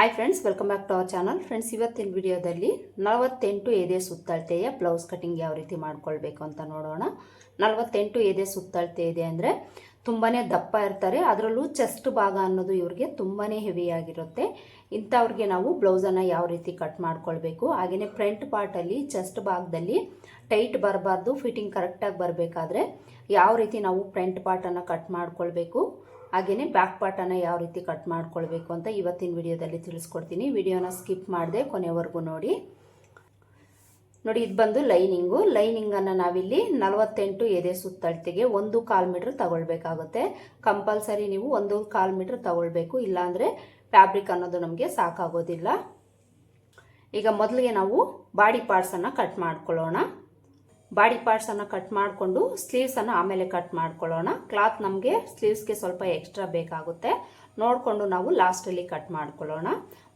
Hi friends welcome back to our channel friends ಇವತ್ತಿನ ವಿಡಿಯೋದಲ್ಲಿ ನಲವತ್ತೆಂಟು ಎದೆ ಸುತ್ತಳತೆಯ ಬ್ಲೌಸ್ ಕಟಿಂಗ್ ಯಾವ ರೀತಿ ಮಾಡ್ಕೊಳ್ಬೇಕು ಅಂತ ನೋಡೋಣ. ನಲವತ್ತೆಂಟು ಎದೆ ಸುತ್ತಳತೆ ಇದೆ ಅಂದರೆ ತುಂಬಾ ದಪ್ಪ ಇರ್ತಾರೆ. ಅದರಲ್ಲೂ ಚೆಸ್ಟ್ ಭಾಗ ಅನ್ನೋದು ಇವ್ರಿಗೆ ತುಂಬಾ ಹೆವಿಯಾಗಿರುತ್ತೆ ಇಂಥವ್ರಿಗೆ ನಾವು ಬ್ಲೌಸನ್ನು ಯಾವ ರೀತಿ ಕಟ್ ಮಾಡ್ಕೊಳ್ಬೇಕು? ಹಾಗೆಯೇ ಫ್ರಂಟ್ ಪಾರ್ಟಲ್ಲಿ ಚೆಸ್ಟ್ ಭಾಗದಲ್ಲಿ ಟೈಟ್ ಬರಬಾರ್ದು ಫಿಟ್ಟಿಂಗ್ ಕರೆಕ್ಟಾಗಿ ಬರಬೇಕಾದ್ರೆ ಯಾವ ರೀತಿ ನಾವು ಫ್ರಂಟ್ ಪಾರ್ಟನ್ನು ಕಟ್ ಮಾಡ್ಕೊಳ್ಬೇಕು? ಹಾಗೆಯೇ ಬ್ಯಾಕ್ ಪಾರ್ಟನ್ನು ಯಾವ ರೀತಿ ಕಟ್ ಮಾಡ್ಕೊಳ್ಬೇಕು ಅಂತ ಇವತ್ತಿನ ವಿಡಿಯೋದಲ್ಲಿ ತಿಳಿಸ್ಕೊಡ್ತೀನಿ. ವಿಡಿಯೋನ ಸ್ಕಿಪ್ ಮಾಡದೆ ಕೊನೆವರೆಗೂ ನೋಡಿ. ನೋಡಿ, ಇದು ಬಂದು ಲೈನಿಂಗು ಲೈನಿಂಗನ್ನು ನಾವಿಲ್ಲಿ ನಲವತ್ತೆಂಟು ಎದೆ ಸುತ್ತಳತೆಗೆ ಒಂದು ಕಾಲು ಮೀಟ್ರ್ ತಗೊಳ್ಬೇಕಾಗುತ್ತೆ. ಕಂಪಲ್ಸರಿ ನೀವು ಒಂದು ಕಾಲು ಮೀಟ್ರ್ ತಗೊಳ್ಬೇಕು. ಇಲ್ಲಾಂದರೆ ಫ್ಯಾಬ್ರಿಕ್ ಅನ್ನೋದು ನಮಗೆ ಸಾಕಾಗೋದಿಲ್ಲ. ಈಗ ಮೊದಲಿಗೆ ನಾವು ಬಾಡಿ ಪಾರ್ಟ್ಸನ್ನು ಕಟ್ ಮಾಡ್ಕೊಳ್ಳೋಣ. ಬಾಡಿ ಪಾರ್ಟ್ಸನ್ನು ಕಟ್ ಮಾಡಿಕೊಂಡು ಸ್ಲೀವ್ಸನ್ನು ಆಮೇಲೆ ಕಟ್ ಮಾಡ್ಕೊಳ್ಳೋಣ. ಕ್ಲಾತ್ ನಮಗೆ ಸ್ಲೀವ್ಸ್ಗೆ ಸ್ವಲ್ಪ ಎಕ್ಸ್ಟ್ರಾ ಬೇಕಾಗುತ್ತೆ. ನೋಡಿಕೊಂಡು ನಾವು ಲಾಸ್ಟಲ್ಲಿ ಕಟ್ ಮಾಡ್ಕೊಳ್ಳೋಣ.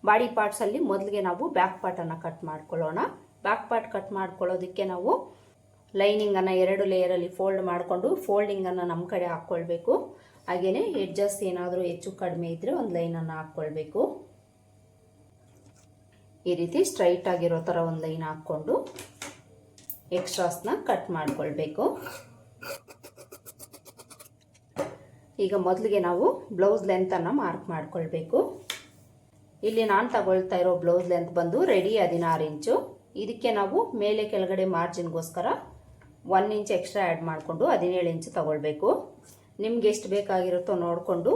ಬಾಡಿ ಪಾರ್ಟ್ಸಲ್ಲಿ ಮೊದಲಿಗೆ ನಾವು ಬ್ಯಾಕ್ ಪಾರ್ಟನ್ನು ಕಟ್ ಮಾಡ್ಕೊಳ್ಳೋಣ. ಬ್ಯಾಕ್ ಪಾರ್ಟ್ ಕಟ್ ಮಾಡ್ಕೊಳ್ಳೋದಕ್ಕೆ ನಾವು ಲೈನಿಂಗನ್ನು ಎರಡು ಲೇಯರಲ್ಲಿ ಫೋಲ್ಡ್ ಮಾಡಿಕೊಂಡು ಫೋಲ್ಡಿಂಗನ್ನು ನಮ್ಮ ಕಡೆ ಹಾಕ್ಕೊಳ್ಬೇಕು. ಹಾಗೆಯೇ ಎಡ್ಜಸ್ ಏನಾದರೂ ಹೆಚ್ಚು ಕಡಿಮೆ ಇದ್ದರೆ ಒಂದು ಲೈನನ್ನು ಹಾಕ್ಕೊಳ್ಬೇಕು. ಈ ರೀತಿ ಸ್ಟ್ರೈಟ್ ಆಗಿರೋ ಥರ ಒಂದು ಲೈನ್ ಹಾಕ್ಕೊಂಡು ಎಕ್ಸ್ಟ್ರಾಸ್ನ ಕಟ್ ಮಾಡಿಕೊಳ್ಬೇಕು. ಈಗ ಮೊದಲಿಗೆ ನಾವು ಬ್ಲೌಸ್ ಲೆಂತನ್ನು ಮಾರ್ಕ್ ಮಾಡಿಕೊಳ್ಬೇಕು. ಇಲ್ಲಿ ನಾನು ತಗೊಳ್ತಾ ಇರೋ ಬ್ಲೌಸ್ ಲೆಂತ್ ಬಂದು ರೆಡಿ ಹದಿನಾರು ಇಂಚು. ಇದಕ್ಕೆ ನಾವು ಮೇಲೆ ಕೆಳಗಡೆ ಮಾರ್ಜಿನ್ಗೋಸ್ಕರ ಒನ್ ಇಂಚ್ ಎಕ್ಸ್ಟ್ರಾ ಆ್ಯಡ್ ಮಾಡಿಕೊಂಡು ಹದಿನೇಳು ಇಂಚು ತಗೊಳ್ಬೇಕು. ನಿಮ್ಗೆ ಎಷ್ಟು ಬೇಕಾಗಿರುತ್ತೋ ನೋಡಿಕೊಂಡು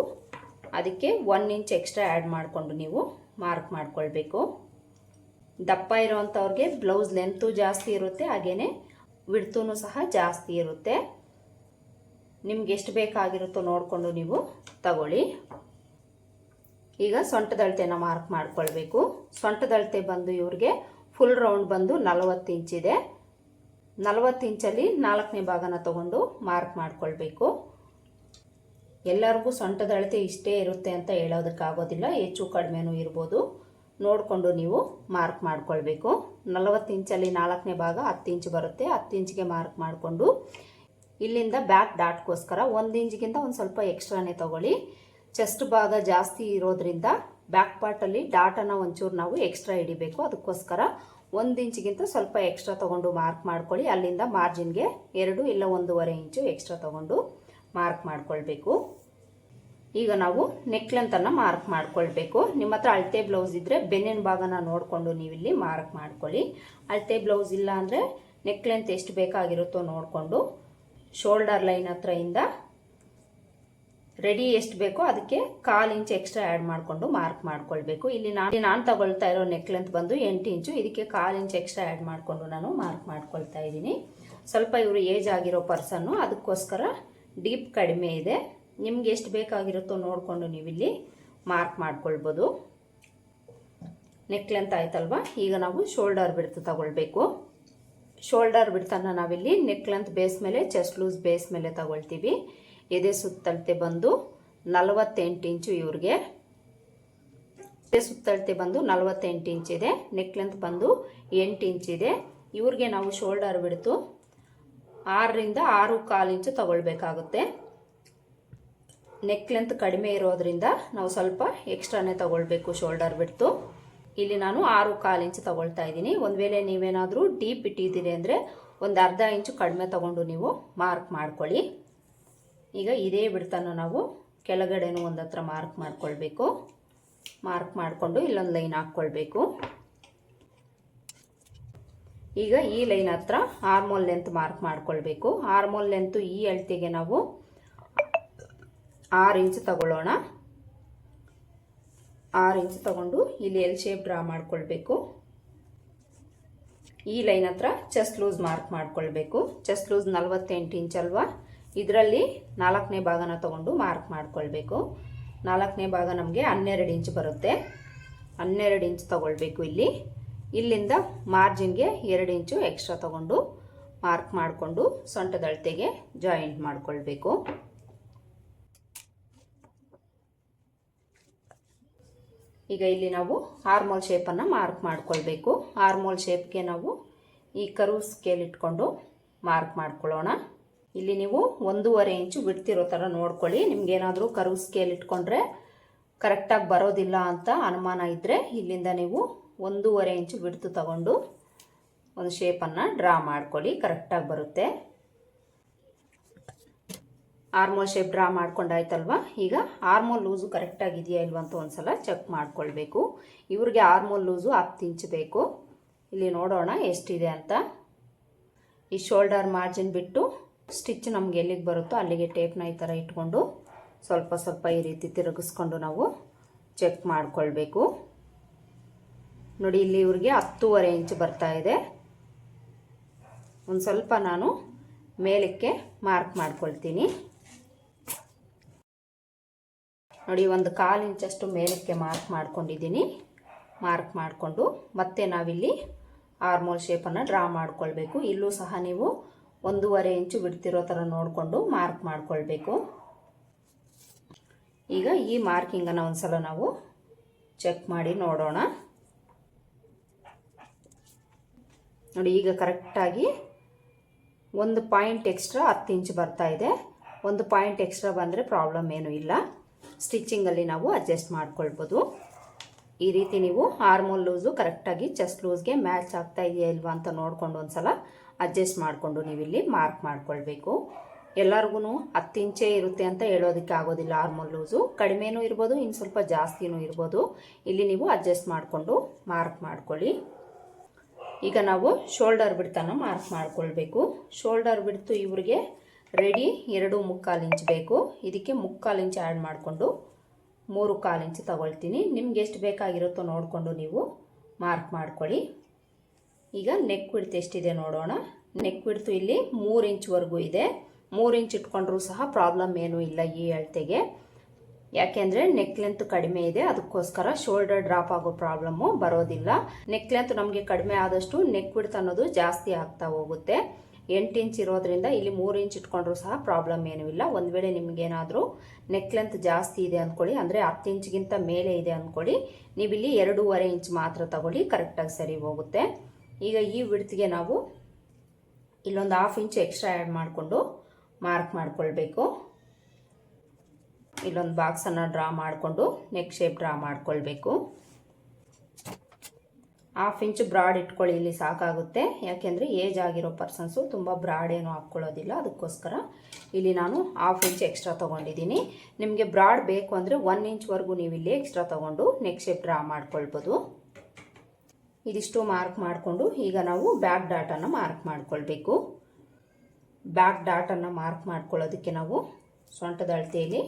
ಅದಕ್ಕೆ ಒನ್ ಇಂಚ್ ಎಕ್ಸ್ಟ್ರಾ ಆ್ಯಡ್ ಮಾಡಿಕೊಂಡು ನೀವು ಮಾರ್ಕ್ ಮಾಡ್ಕೊಳ್ಬೇಕು. ದಪ್ಪ ಇರೋವಂಥವ್ರಿಗೆ ಬ್ಲೌಸ್ ಲೆಂತು ಜಾಸ್ತಿ ಇರುತ್ತೆ ಹಾಗೇ ವಿಡ್ತೂ ಸಹ ಜಾಸ್ತಿ ಇರುತ್ತೆ. ನಿಮ್ಗೆ ಎಷ್ಟು ಬೇಕಾಗಿರುತ್ತೋ ನೋಡಿಕೊಂಡು ನೀವು ತಗೊಳ್ಳಿ. ಈಗ ಸೊಂಟದಳತೆನ ಮಾರ್ಕ್ ಮಾಡ್ಕೊಳ್ಬೇಕು. ಸೊಂಟದಳತೆ ಬಂದು ಇವ್ರಿಗೆ ಫುಲ್ ರೌಂಡ್ ಬಂದು ನಲವತ್ತು ಇಂಚಿದೆ ನಲವತ್ತು ಇಂಚಲ್ಲಿ ನಾಲ್ಕನೇ ಭಾಗನ ತಗೊಂಡು ಮಾರ್ಕ್ ಮಾಡಿಕೊಳ್ಬೇಕು. ಎಲ್ಲರಿಗೂ ಸೊಂಟದಳತೆ ಇಷ್ಟೇ ಇರುತ್ತೆ ಅಂತ ಹೇಳೋದಕ್ಕಾಗೋದಿಲ್ಲ, ಹೆಚ್ಚು ಕಡಿಮೆನೂ ಇರ್ಬೋದು. ನೋಡಿಕೊಂಡು ನೀವು ಮಾರ್ಕ್ ಮಾಡಿಕೊಳ್ಬೇಕು. ನಲವತ್ತು ಇಂಚಲ್ಲಿ ನಾಲ್ಕನೇ ಭಾಗ ಹತ್ತು ಇಂಚ್ ಬರುತ್ತೆ. ಹತ್ತು ಇಂಚ್ಗೆ ಮಾರ್ಕ್ ಮಾಡಿಕೊಂಡು ಇಲ್ಲಿಂದ ಬ್ಯಾಕ್ ಡಾಟ್ಗೋಸ್ಕರ ಒಂದು ಇಂಚ್ಗಿಂತ ಒಂದು ಸ್ವಲ್ಪ ಎಕ್ಸ್ಟ್ರಾನೇ ತಗೊಳ್ಳಿ. ಚೆಸ್ಟ್ ಭಾಗ ಜಾಸ್ತಿ ಇರೋದ್ರಿಂದ ಬ್ಯಾಕ್ ಪಾರ್ಟಲ್ಲಿ ಡಾಟನ್ನು ಒಂಚೂರು ನಾವು ಎಕ್ಸ್ಟ್ರಾ ಹಿಡಿಬೇಕು. ಅದಕ್ಕೋಸ್ಕರ ಒಂದು ಇಂಚ್ಗಿಂತ ಸ್ವಲ್ಪ ಎಕ್ಸ್ಟ್ರಾ ತೊಗೊಂಡು ಮಾರ್ಕ್ ಮಾಡ್ಕೊಳ್ಳಿ. ಅಲ್ಲಿಂದ ಮಾರ್ಜಿನ್ಗೆ ಎರಡು ಇಲ್ಲ ಒಂದೂವರೆ ಇಂಚು ಎಕ್ಸ್ಟ್ರಾ ತೊಗೊಂಡು ಮಾರ್ಕ್ ಮಾಡ್ಕೊಳ್ಬೇಕು. ಈಗ ನಾವು ನೆಕ್ ಲೆಂತನ್ನು ಮಾರ್ಕ್ ಮಾಡ್ಕೊಳ್ಬೇಕು. ನಿಮ್ಮ ಹತ್ರ ಅಳತೆ ಬ್ಲೌಸ್ ಇದ್ದರೆ ಬೆನ್ನಿನ ಭಾಗನ ನೋಡಿಕೊಂಡು ನೀವಿಲ್ಲಿ ಮಾರ್ಕ್ ಮಾಡ್ಕೊಳ್ಳಿ. ಅಳತೆ ಬ್ಲೌಸ್ ಇಲ್ಲ ಅಂದರೆ ನೆಕ್ ಲೆಂತ್ ಎಷ್ಟು ಬೇಕಾಗಿರುತ್ತೋ ನೋಡಿಕೊಂಡು ಶೋಲ್ಡರ್ ಲೈನ್ ಹತ್ರ ಇಂದ ರೆಡಿ ಎಷ್ಟು ಬೇಕೋ ಅದಕ್ಕೆ ಕಾಲು ಇಂಚ್ ಎಕ್ಸ್ಟ್ರಾ ಆ್ಯಡ್ ಮಾಡಿಕೊಂಡು ಮಾರ್ಕ್ ಮಾಡ್ಕೊಳ್ಬೇಕು. ಇಲ್ಲಿ ನಾನು ನಾನು ತಗೊಳ್ತಾ ಇರೋ ನೆಕ್ ಲೆಂತ್ ಬಂದು ಎಂಟು ಇಂಚು ಇದಕ್ಕೆ ಕಾಲು ಇಂಚ್ ಎಕ್ಸ್ಟ್ರಾ ಆ್ಯಡ್ ಮಾಡಿಕೊಂಡು ನಾನು ಮಾರ್ಕ್ ಮಾಡ್ಕೊಳ್ತಾ ಇದ್ದೀನಿ. ಸ್ವಲ್ಪ ಇವರು ಏಜ್ ಆಗಿರೋ ಪರ್ಸನ್ನು ಅದಕ್ಕೋಸ್ಕರ ಡೀಪ್ ಕಡಿಮೆ ಇದೆ. ನಿಮ್ಗೆ ಎಷ್ಟು ಬೇಕಾಗಿರುತ್ತೋ ನೋಡಿಕೊಂಡು ನೀವಿಲ್ಲಿ ಮಾರ್ಕ್ ಮಾಡ್ಕೊಳ್ಬೋದು. ನೆಕ್ ಲೆಂತ್ ಆಯ್ತಲ್ವಾ? ಈಗ ನಾವು ಶೋಲ್ಡರ್ ಬಿಡ್ತು ತಗೊಳ್ಬೇಕು. ಶೋಲ್ಡರ್ ಬಿಡ್ತನ ನಾವಿಲ್ಲಿ ನೆಕ್ ಲೆಂತ್ ಬೇಸ್ ಮೇಲೆ ಚೆಸ್ಟ್ ಲೂಸ್ ಬೇಸ್ ಮೇಲೆ ತಗೊಳ್ತೀವಿ. ಎದೆ ಸುತ್ತಳತೆ ಬಂದು ನಲವತ್ತೆಂಟು ಇಂಚು ಇವ್ರಿಗೆ. ಎದೆ ಸುತ್ತಳತೆ ಬಂದು ನಲವತ್ತೆಂಟು ಇಂಚ್ ಇದೆ. ನೆಕ್ ಲೆಂತ್ ಬಂದು ಎಂಟು ಇಂಚ್ ಇದೆ. ಇವ್ರಿಗೆ ನಾವು ಶೋಲ್ಡರ್ ಬಿಡ್ತು ಆರರಿಂದ ಆರು ಕಾಲು ಇಂಚು ತಗೊಳ್ಬೇಕಾಗುತ್ತೆ. ನೆಕ್ ಲೆಂತ್ ಕಡಿಮೆ ಇರೋದ್ರಿಂದ ನಾವು ಸ್ವಲ್ಪ ಎಕ್ಸ್ಟ್ರಾನೇ ತಗೊಳ್ಬೇಕು ಶೋಲ್ಡರ್ ಬಿಡ್ತು ಇಲ್ಲಿ ನಾನು ಆರು ಕಾಲು ಇಂಚು ತಗೊಳ್ತಾ ಇದ್ದೀನಿ. ಒಂದು ವೇಳೆ ನೀವೇನಾದರೂ ಡೀಪ್ ಇಟ್ಟಿದ್ದೀರಿ ಅಂದರೆ ಒಂದು ಅರ್ಧ ಇಂಚು ಕಡಿಮೆ ತಗೊಂಡು ನೀವು ಮಾರ್ಕ್ ಮಾಡ್ಕೊಳ್ಳಿ. ಈಗ ಇದೇ ಬಿಡ್ತಾನು ನಾವು ಕೆಳಗಡೆನೂ ಒಂದು ಹತ್ರ ಮಾರ್ಕ್ ಮಾಡ್ಕೊಳ್ಬೇಕು. ಮಾರ್ಕ್ ಮಾಡಿಕೊಂಡು ಇಲ್ಲೊಂದು ಲೈನ್ ಹಾಕ್ಕೊಳ್ಬೇಕು. ಈಗ ಈ ಲೈನ್ ಹತ್ರ ಆರ್ಮೋಲ್ ಲೆಂತ್ ಮಾರ್ಕ್ ಮಾಡ್ಕೊಳ್ಬೇಕು. ಆರ್ಮೋಲ್ ಲೆಂತು ಈ ಅಳತೆಗೆ ನಾವು ಆರು ಇಂಚ್ ತಗೊಳ್ಳೋಣ. ಆರು ಇಂಚ್ ತಗೊಂಡು ಇಲ್ಲಿ ಎಲ್ ಶೇಪ್ ಡ್ರಾ ಮಾಡಿಕೊಳ್ಬೇಕು. ಈ ಲೈನ್ ಹತ್ರ ಚೆಸ್ಟ್ ಲೂಸ್ ಮಾರ್ಕ್ ಮಾಡ್ಕೊಳ್ಬೇಕು. ಚೆಸ್ಟ್ ಲೂಸ್ ನಲ್ವತ್ತೆಂಟು ಇಂಚ್ ಅಲ್ವಾ? ಇದರಲ್ಲಿ ನಾಲ್ಕನೇ ಭಾಗನ ತಗೊಂಡು ಮಾರ್ಕ್ ಮಾಡ್ಕೊಳ್ಬೇಕು. ನಾಲ್ಕನೇ ಭಾಗ ನಮಗೆ ಹನ್ನೆರಡು ಇಂಚ್ ಬರುತ್ತೆ. ಹನ್ನೆರಡು ಇಂಚ್ ತಗೊಳ್ಬೇಕು ಇಲ್ಲಿ. ಇಲ್ಲಿಂದ ಮಾರ್ಜಿನ್ಗೆ ಎರಡು ಇಂಚು ಎಕ್ಸ್ಟ್ರಾ ತಗೊಂಡು ಮಾರ್ಕ್ ಮಾಡಿಕೊಂಡು ಸೊಂಟದಳತೆಗೆ ಜಾಯಿಂಟ್ ಮಾಡ್ಕೊಳ್ಬೇಕು. ಈಗ ಇಲ್ಲಿ ನಾವು ಆರ್ಮೋಲ್ ಶೇಪನ್ನು ಮಾರ್ಕ್ ಮಾಡ್ಕೊಳ್ಬೇಕು. ಆರ್ಮೋಲ್ ಶೇಪ್ಗೆ ನಾವು ಈ ಕರು ಸ್ಕೇಲ್ ಇಟ್ಕೊಂಡು ಮಾರ್ಕ್ ಮಾಡ್ಕೊಳ್ಳೋಣ. ಇಲ್ಲಿ ನೀವು ಒಂದೂವರೆ ಇಂಚು ಬಿಡ್ತಿರೋ ಥರ ನೋಡ್ಕೊಳ್ಳಿ. ನಿಮ್ಗೇನಾದರೂ ಕರು ಸ್ಕೇಲ್ ಇಟ್ಕೊಂಡ್ರೆ ಕರೆಕ್ಟಾಗಿ ಬರೋದಿಲ್ಲ ಅಂತ ಅನುಮಾನ ಇದ್ದರೆ ಇಲ್ಲಿಂದ ನೀವು ಒಂದೂವರೆ ಇಂಚು ಬಿಡ್ತು ತಗೊಂಡು ಒಂದು ಶೇಪನ್ನು ಡ್ರಾ ಮಾಡ್ಕೊಳ್ಳಿ. ಕರೆಕ್ಟಾಗಿ ಬರುತ್ತೆ. ಆರ್ಮೋಲ್ ಶೇಪ್ ಡ್ರಾ ಮಾಡ್ಕೊಂಡಾಯ್ತಲ್ವ? ಈಗ ಆರ್ಮೋಲ್ ಲೂಸು ಕರೆಕ್ಟಾಗಿ ಇದೆಯಾ ಇಲ್ವಾ ಅಂತ ಒಂದ್ಸಲ ಚೆಕ್ ಮಾಡ್ಕೊಳ್ಬೇಕು. ಇವ್ರಿಗೆ ಆರ್ಮೋಲ್ ಲೂಸು ಹತ್ತು ಇಂಚ್ ಬೇಕು. ಇಲ್ಲಿ ನೋಡೋಣ ಎಷ್ಟಿದೆ ಅಂತ. ಈ ಶೋಲ್ಡರ್ ಮಾರ್ಜಿನ್ ಬಿಟ್ಟು ಸ್ಟಿಚ್ ನಮ್ಗೆ ಎಲ್ಲಿಗೆ ಬರುತ್ತೋ ಅಲ್ಲಿಗೆ ಟೇಪ್ನ ಈ ಥರ ಇಟ್ಕೊಂಡು ಸ್ವಲ್ಪ ಸ್ವಲ್ಪ ಈ ರೀತಿ ತಿರುಗಿಸ್ಕೊಂಡು ನಾವು ಚೆಕ್ ಮಾಡಿಕೊಳ್ಬೇಕು. ನೋಡಿ, ಇಲ್ಲಿ ಇವ್ರಿಗೆ ಹತ್ತೂವರೆ ಇಂಚ್ ಬರ್ತಾ ಇದೆ. ಒಂದು ಸ್ವಲ್ಪ ನಾನು ಮೇಲಕ್ಕೆ ಮಾರ್ಕ್ ಮಾಡ್ಕೊಳ್ತೀನಿ. ನೋಡಿ, ಒಂದು ಕಾಲು ಇಂಚಷ್ಟು ಮೇಲಕ್ಕೆ ಮಾರ್ಕ್ ಮಾಡ್ಕೊಂಡಿದ್ದೀನಿ. ಮಾರ್ಕ್ ಮಾಡಿಕೊಂಡು ಮತ್ತೆ ನಾವಿಲ್ಲಿ ಆರ್ಮೋಲ್ ಶೇಪನ್ನು ಡ್ರಾ ಮಾಡ್ಕೊಳ್ಬೇಕು. ಇಲ್ಲೂ ಸಹ ನೀವು ಒಂದೂವರೆ ಇಂಚು ಬಿಡ್ತಿರೋ ಥರ ನೋಡಿಕೊಂಡು ಮಾರ್ಕ್ ಮಾಡಿಕೊಳ್ಬೇಕು. ಈಗ ಈ ಮಾರ್ಕಿಂಗನ್ನು ಒಂದ್ಸಲ ನಾವು ಚೆಕ್ ಮಾಡಿ ನೋಡೋಣ. ನೋಡಿ, ಈಗ ಕರೆಕ್ಟಾಗಿ ಒಂದು ಪಾಯಿಂಟ್ ಎಕ್ಸ್ಟ್ರಾ ಹತ್ತು ಇಂಚ್ ಬರ್ತಾ ಇದೆ. ಒಂದು ಪಾಯಿಂಟ್ ಎಕ್ಸ್ಟ್ರಾ ಬಂದರೆ ಪ್ರಾಬ್ಲಮ್ ಏನೂ ಇಲ್ಲ. ಸ್ಟಿಚ್ಚಿಂಗಲ್ಲಿ ನಾವು ಅಡ್ಜಸ್ಟ್ ಮಾಡ್ಕೊಳ್ಬೋದು. ಈ ರೀತಿ ನೀವು ಹಾರ್ಮೋನ್ ಲೂಸು ಕರೆಕ್ಟಾಗಿ ಚೆಸ್ಟ್ ಲೂಸ್ಗೆ ಮ್ಯಾಚ್ ಆಗ್ತಾ ಇದೆಯಾ ಇಲ್ವಾ ಅಂತ ನೋಡಿಕೊಂಡು ಒಂದು ಸಲ ಅಡ್ಜಸ್ಟ್ ಮಾಡಿಕೊಂಡು ನೀವಿಲ್ಲಿ ಮಾರ್ಕ್ ಮಾಡ್ಕೊಳ್ಬೇಕು. ಎಲ್ಲರಿಗೂ ಹತ್ತು ಇಂಚೇ ಇರುತ್ತೆ ಅಂತ ಹೇಳೋದಕ್ಕೆ ಆಗೋದಿಲ್ಲ ಹಾರ್ಮೋನ್ ಲೂಸು. ಕಡಿಮೆನೂ ಇರ್ಬೋದು, ಇನ್ನು ಸ್ವಲ್ಪ ಜಾಸ್ತಿನೂ ಇರ್ಬೋದು. ಇಲ್ಲಿ ನೀವು ಅಡ್ಜಸ್ಟ್ ಮಾಡಿಕೊಂಡು ಮಾರ್ಕ್ ಮಾಡ್ಕೊಳ್ಳಿ. ಈಗ ನಾವು ಶೋಲ್ಡರ್ ಬಿಡ್ತಾನ ಮಾರ್ಕ್ ಮಾಡ್ಕೊಳ್ಬೇಕು. ಶೋಲ್ಡರ್ ಬಿಡ್ತು ಇವ್ರಿಗೆ ರೆಡಿ ಎರಡು ಮುಕ್ಕಾಲು ಇಂಚ್ ಬೇಕು. ಇದಕ್ಕೆ ಮುಕ್ಕಾಲು ಇಂಚ್ ಆ್ಯಡ್ ಮಾಡಿಕೊಂಡು ಮೂರು ಕಾಲು ಇಂಚ್ ತಗೊಳ್ತೀನಿ. ನಿಮ್ಗೆ ಎಷ್ಟು ಬೇಕಾಗಿರುತ್ತೋ ನೋಡಿಕೊಂಡು ನೀವು ಮಾರ್ಕ್ ಮಾಡ್ಕೊಳ್ಳಿ. ಈಗ ನೆಕ್ ಬಿಡ್ತು ಎಷ್ಟಿದೆ ನೋಡೋಣ. ನೆಕ್ ಬಿಡ್ತು ಇಲ್ಲಿ ಮೂರು ಇಂಚ್ವರೆಗೂ ಇದೆ. ಮೂರು ಇಂಚ್ ಇಟ್ಕೊಂಡ್ರೂ ಸಹ ಪ್ರಾಬ್ಲಮ್ ಏನೂ ಇಲ್ಲ ಈ ಅಳತೆಗೆ. ಯಾಕೆಂದರೆ ನೆಕ್ ಲೆಂತ್ ಕಡಿಮೆ ಇದೆ. ಅದಕ್ಕೋಸ್ಕರ ಶೋಲ್ಡರ್ ಡ್ರಾಪ್ ಆಗೋ ಪ್ರಾಬ್ಲಮ್ಮು ಬರೋದಿಲ್ಲ. ನೆಕ್ ಲೆಂತ್ ನಮಗೆ ಕಡಿಮೆ ಆದಷ್ಟು ನೆಕ್ ಹಿಡ್ತು ಅನ್ನೋದು ಜಾಸ್ತಿ ಆಗ್ತಾ ಹೋಗುತ್ತೆ. ಎಂಟು ಇಂಚ್ ಇರೋದ್ರಿಂದ ಇಲ್ಲಿ ಮೂರು ಇಂಚ್ ಇಟ್ಕೊಂಡ್ರೂ ಸಹ ಪ್ರಾಬ್ಲಮ್ ಏನೂ ಇಲ್ಲ. ಒಂದು ವೇಳೆ ನಿಮಗೇನಾದರೂ ನೆಕ್ ಲೆಂತ್ ಜಾಸ್ತಿ ಇದೆ ಅಂದ್ಕೊಳ್ಳಿ ಅಂದರೆ ಹತ್ತು ಇಂಚ್ಗಿಂತ ಮೇಲೆ ಇದೆ ಅಂದ್ಕೊಳ್ಳಿ ನೀವಿಲ್ಲಿ ಎರಡೂವರೆ ಇಂಚ್ ಮಾತ್ರ ತಗೊಳ್ಳಿ ಕರೆಕ್ಟಾಗಿ ಸರಿ ಹೋಗುತ್ತೆ. ಈಗ ಈ ವಿಡ್ತಿಗೆ ನಾವು ಇಲ್ಲೊಂದು ಹಾಫ್ ಇಂಚ್ ಎಕ್ಸ್ಟ್ರಾ ಆ್ಯಡ್ ಮಾಡಿಕೊಂಡು ಮಾರ್ಕ್ ಮಾಡ್ಕೊಳ್ಬೇಕು. ಇಲ್ಲೊಂದು ಬಾಕ್ಸನ್ನು ಡ್ರಾ ಮಾಡಿಕೊಂಡು ನೆಕ್ ಶೇಪ್ ಡ್ರಾ ಮಾಡ್ಕೊಳ್ಬೇಕು. ಹಾಫ್ ಇಂಚ್ ಬ್ರಾಡ್ ಇಟ್ಕೊಳ್ಳಿ, ಇಲ್ಲಿ ಸಾಕಾಗುತ್ತೆ. ಯಾಕೆಂದರೆ ಏಜ್ ಆಗಿರೋ ಪರ್ಸನ್ಸು ತುಂಬ ಬ್ರಾಡ್ ಏನು ಹಾಕ್ಕೊಳ್ಳೋದಿಲ್ಲ. ಅದಕ್ಕೋಸ್ಕರ ಇಲ್ಲಿ ನಾನು ಹಾಫ್ ಇಂಚ್ ಎಕ್ಸ್ಟ್ರಾ ತೊಗೊಂಡಿದ್ದೀನಿ. ನಿಮಗೆ ಬ್ರಾಡ್ ಬೇಕು ಅಂದರೆ ಒನ್ ಇಂಚ್ವರೆಗೂ ನೀವು ಇಲ್ಲಿ ಎಕ್ಸ್ಟ್ರಾ ತೊಗೊಂಡು ನೆಕ್ಸ್ಟ್ ಶೇಪ್ ಡ್ರಾ ಮಾಡ್ಕೊಳ್ಬೋದು. ಇದಿಷ್ಟು ಮಾರ್ಕ್ ಮಾಡಿಕೊಂಡು ಈಗ ನಾವು ಬ್ಯಾಕ್ ಡಾಟನ್ನು ಮಾರ್ಕ್ ಮಾಡ್ಕೊಳ್ಬೇಕು. ಬ್ಯಾಕ್ ಡಾಟನ್ನು ಮಾರ್ಕ್ ಮಾಡ್ಕೊಳ್ಳೋದಕ್ಕೆ ನಾವು ಸೊಂಟದ ಅಳತೆಯಲ್ಲಿ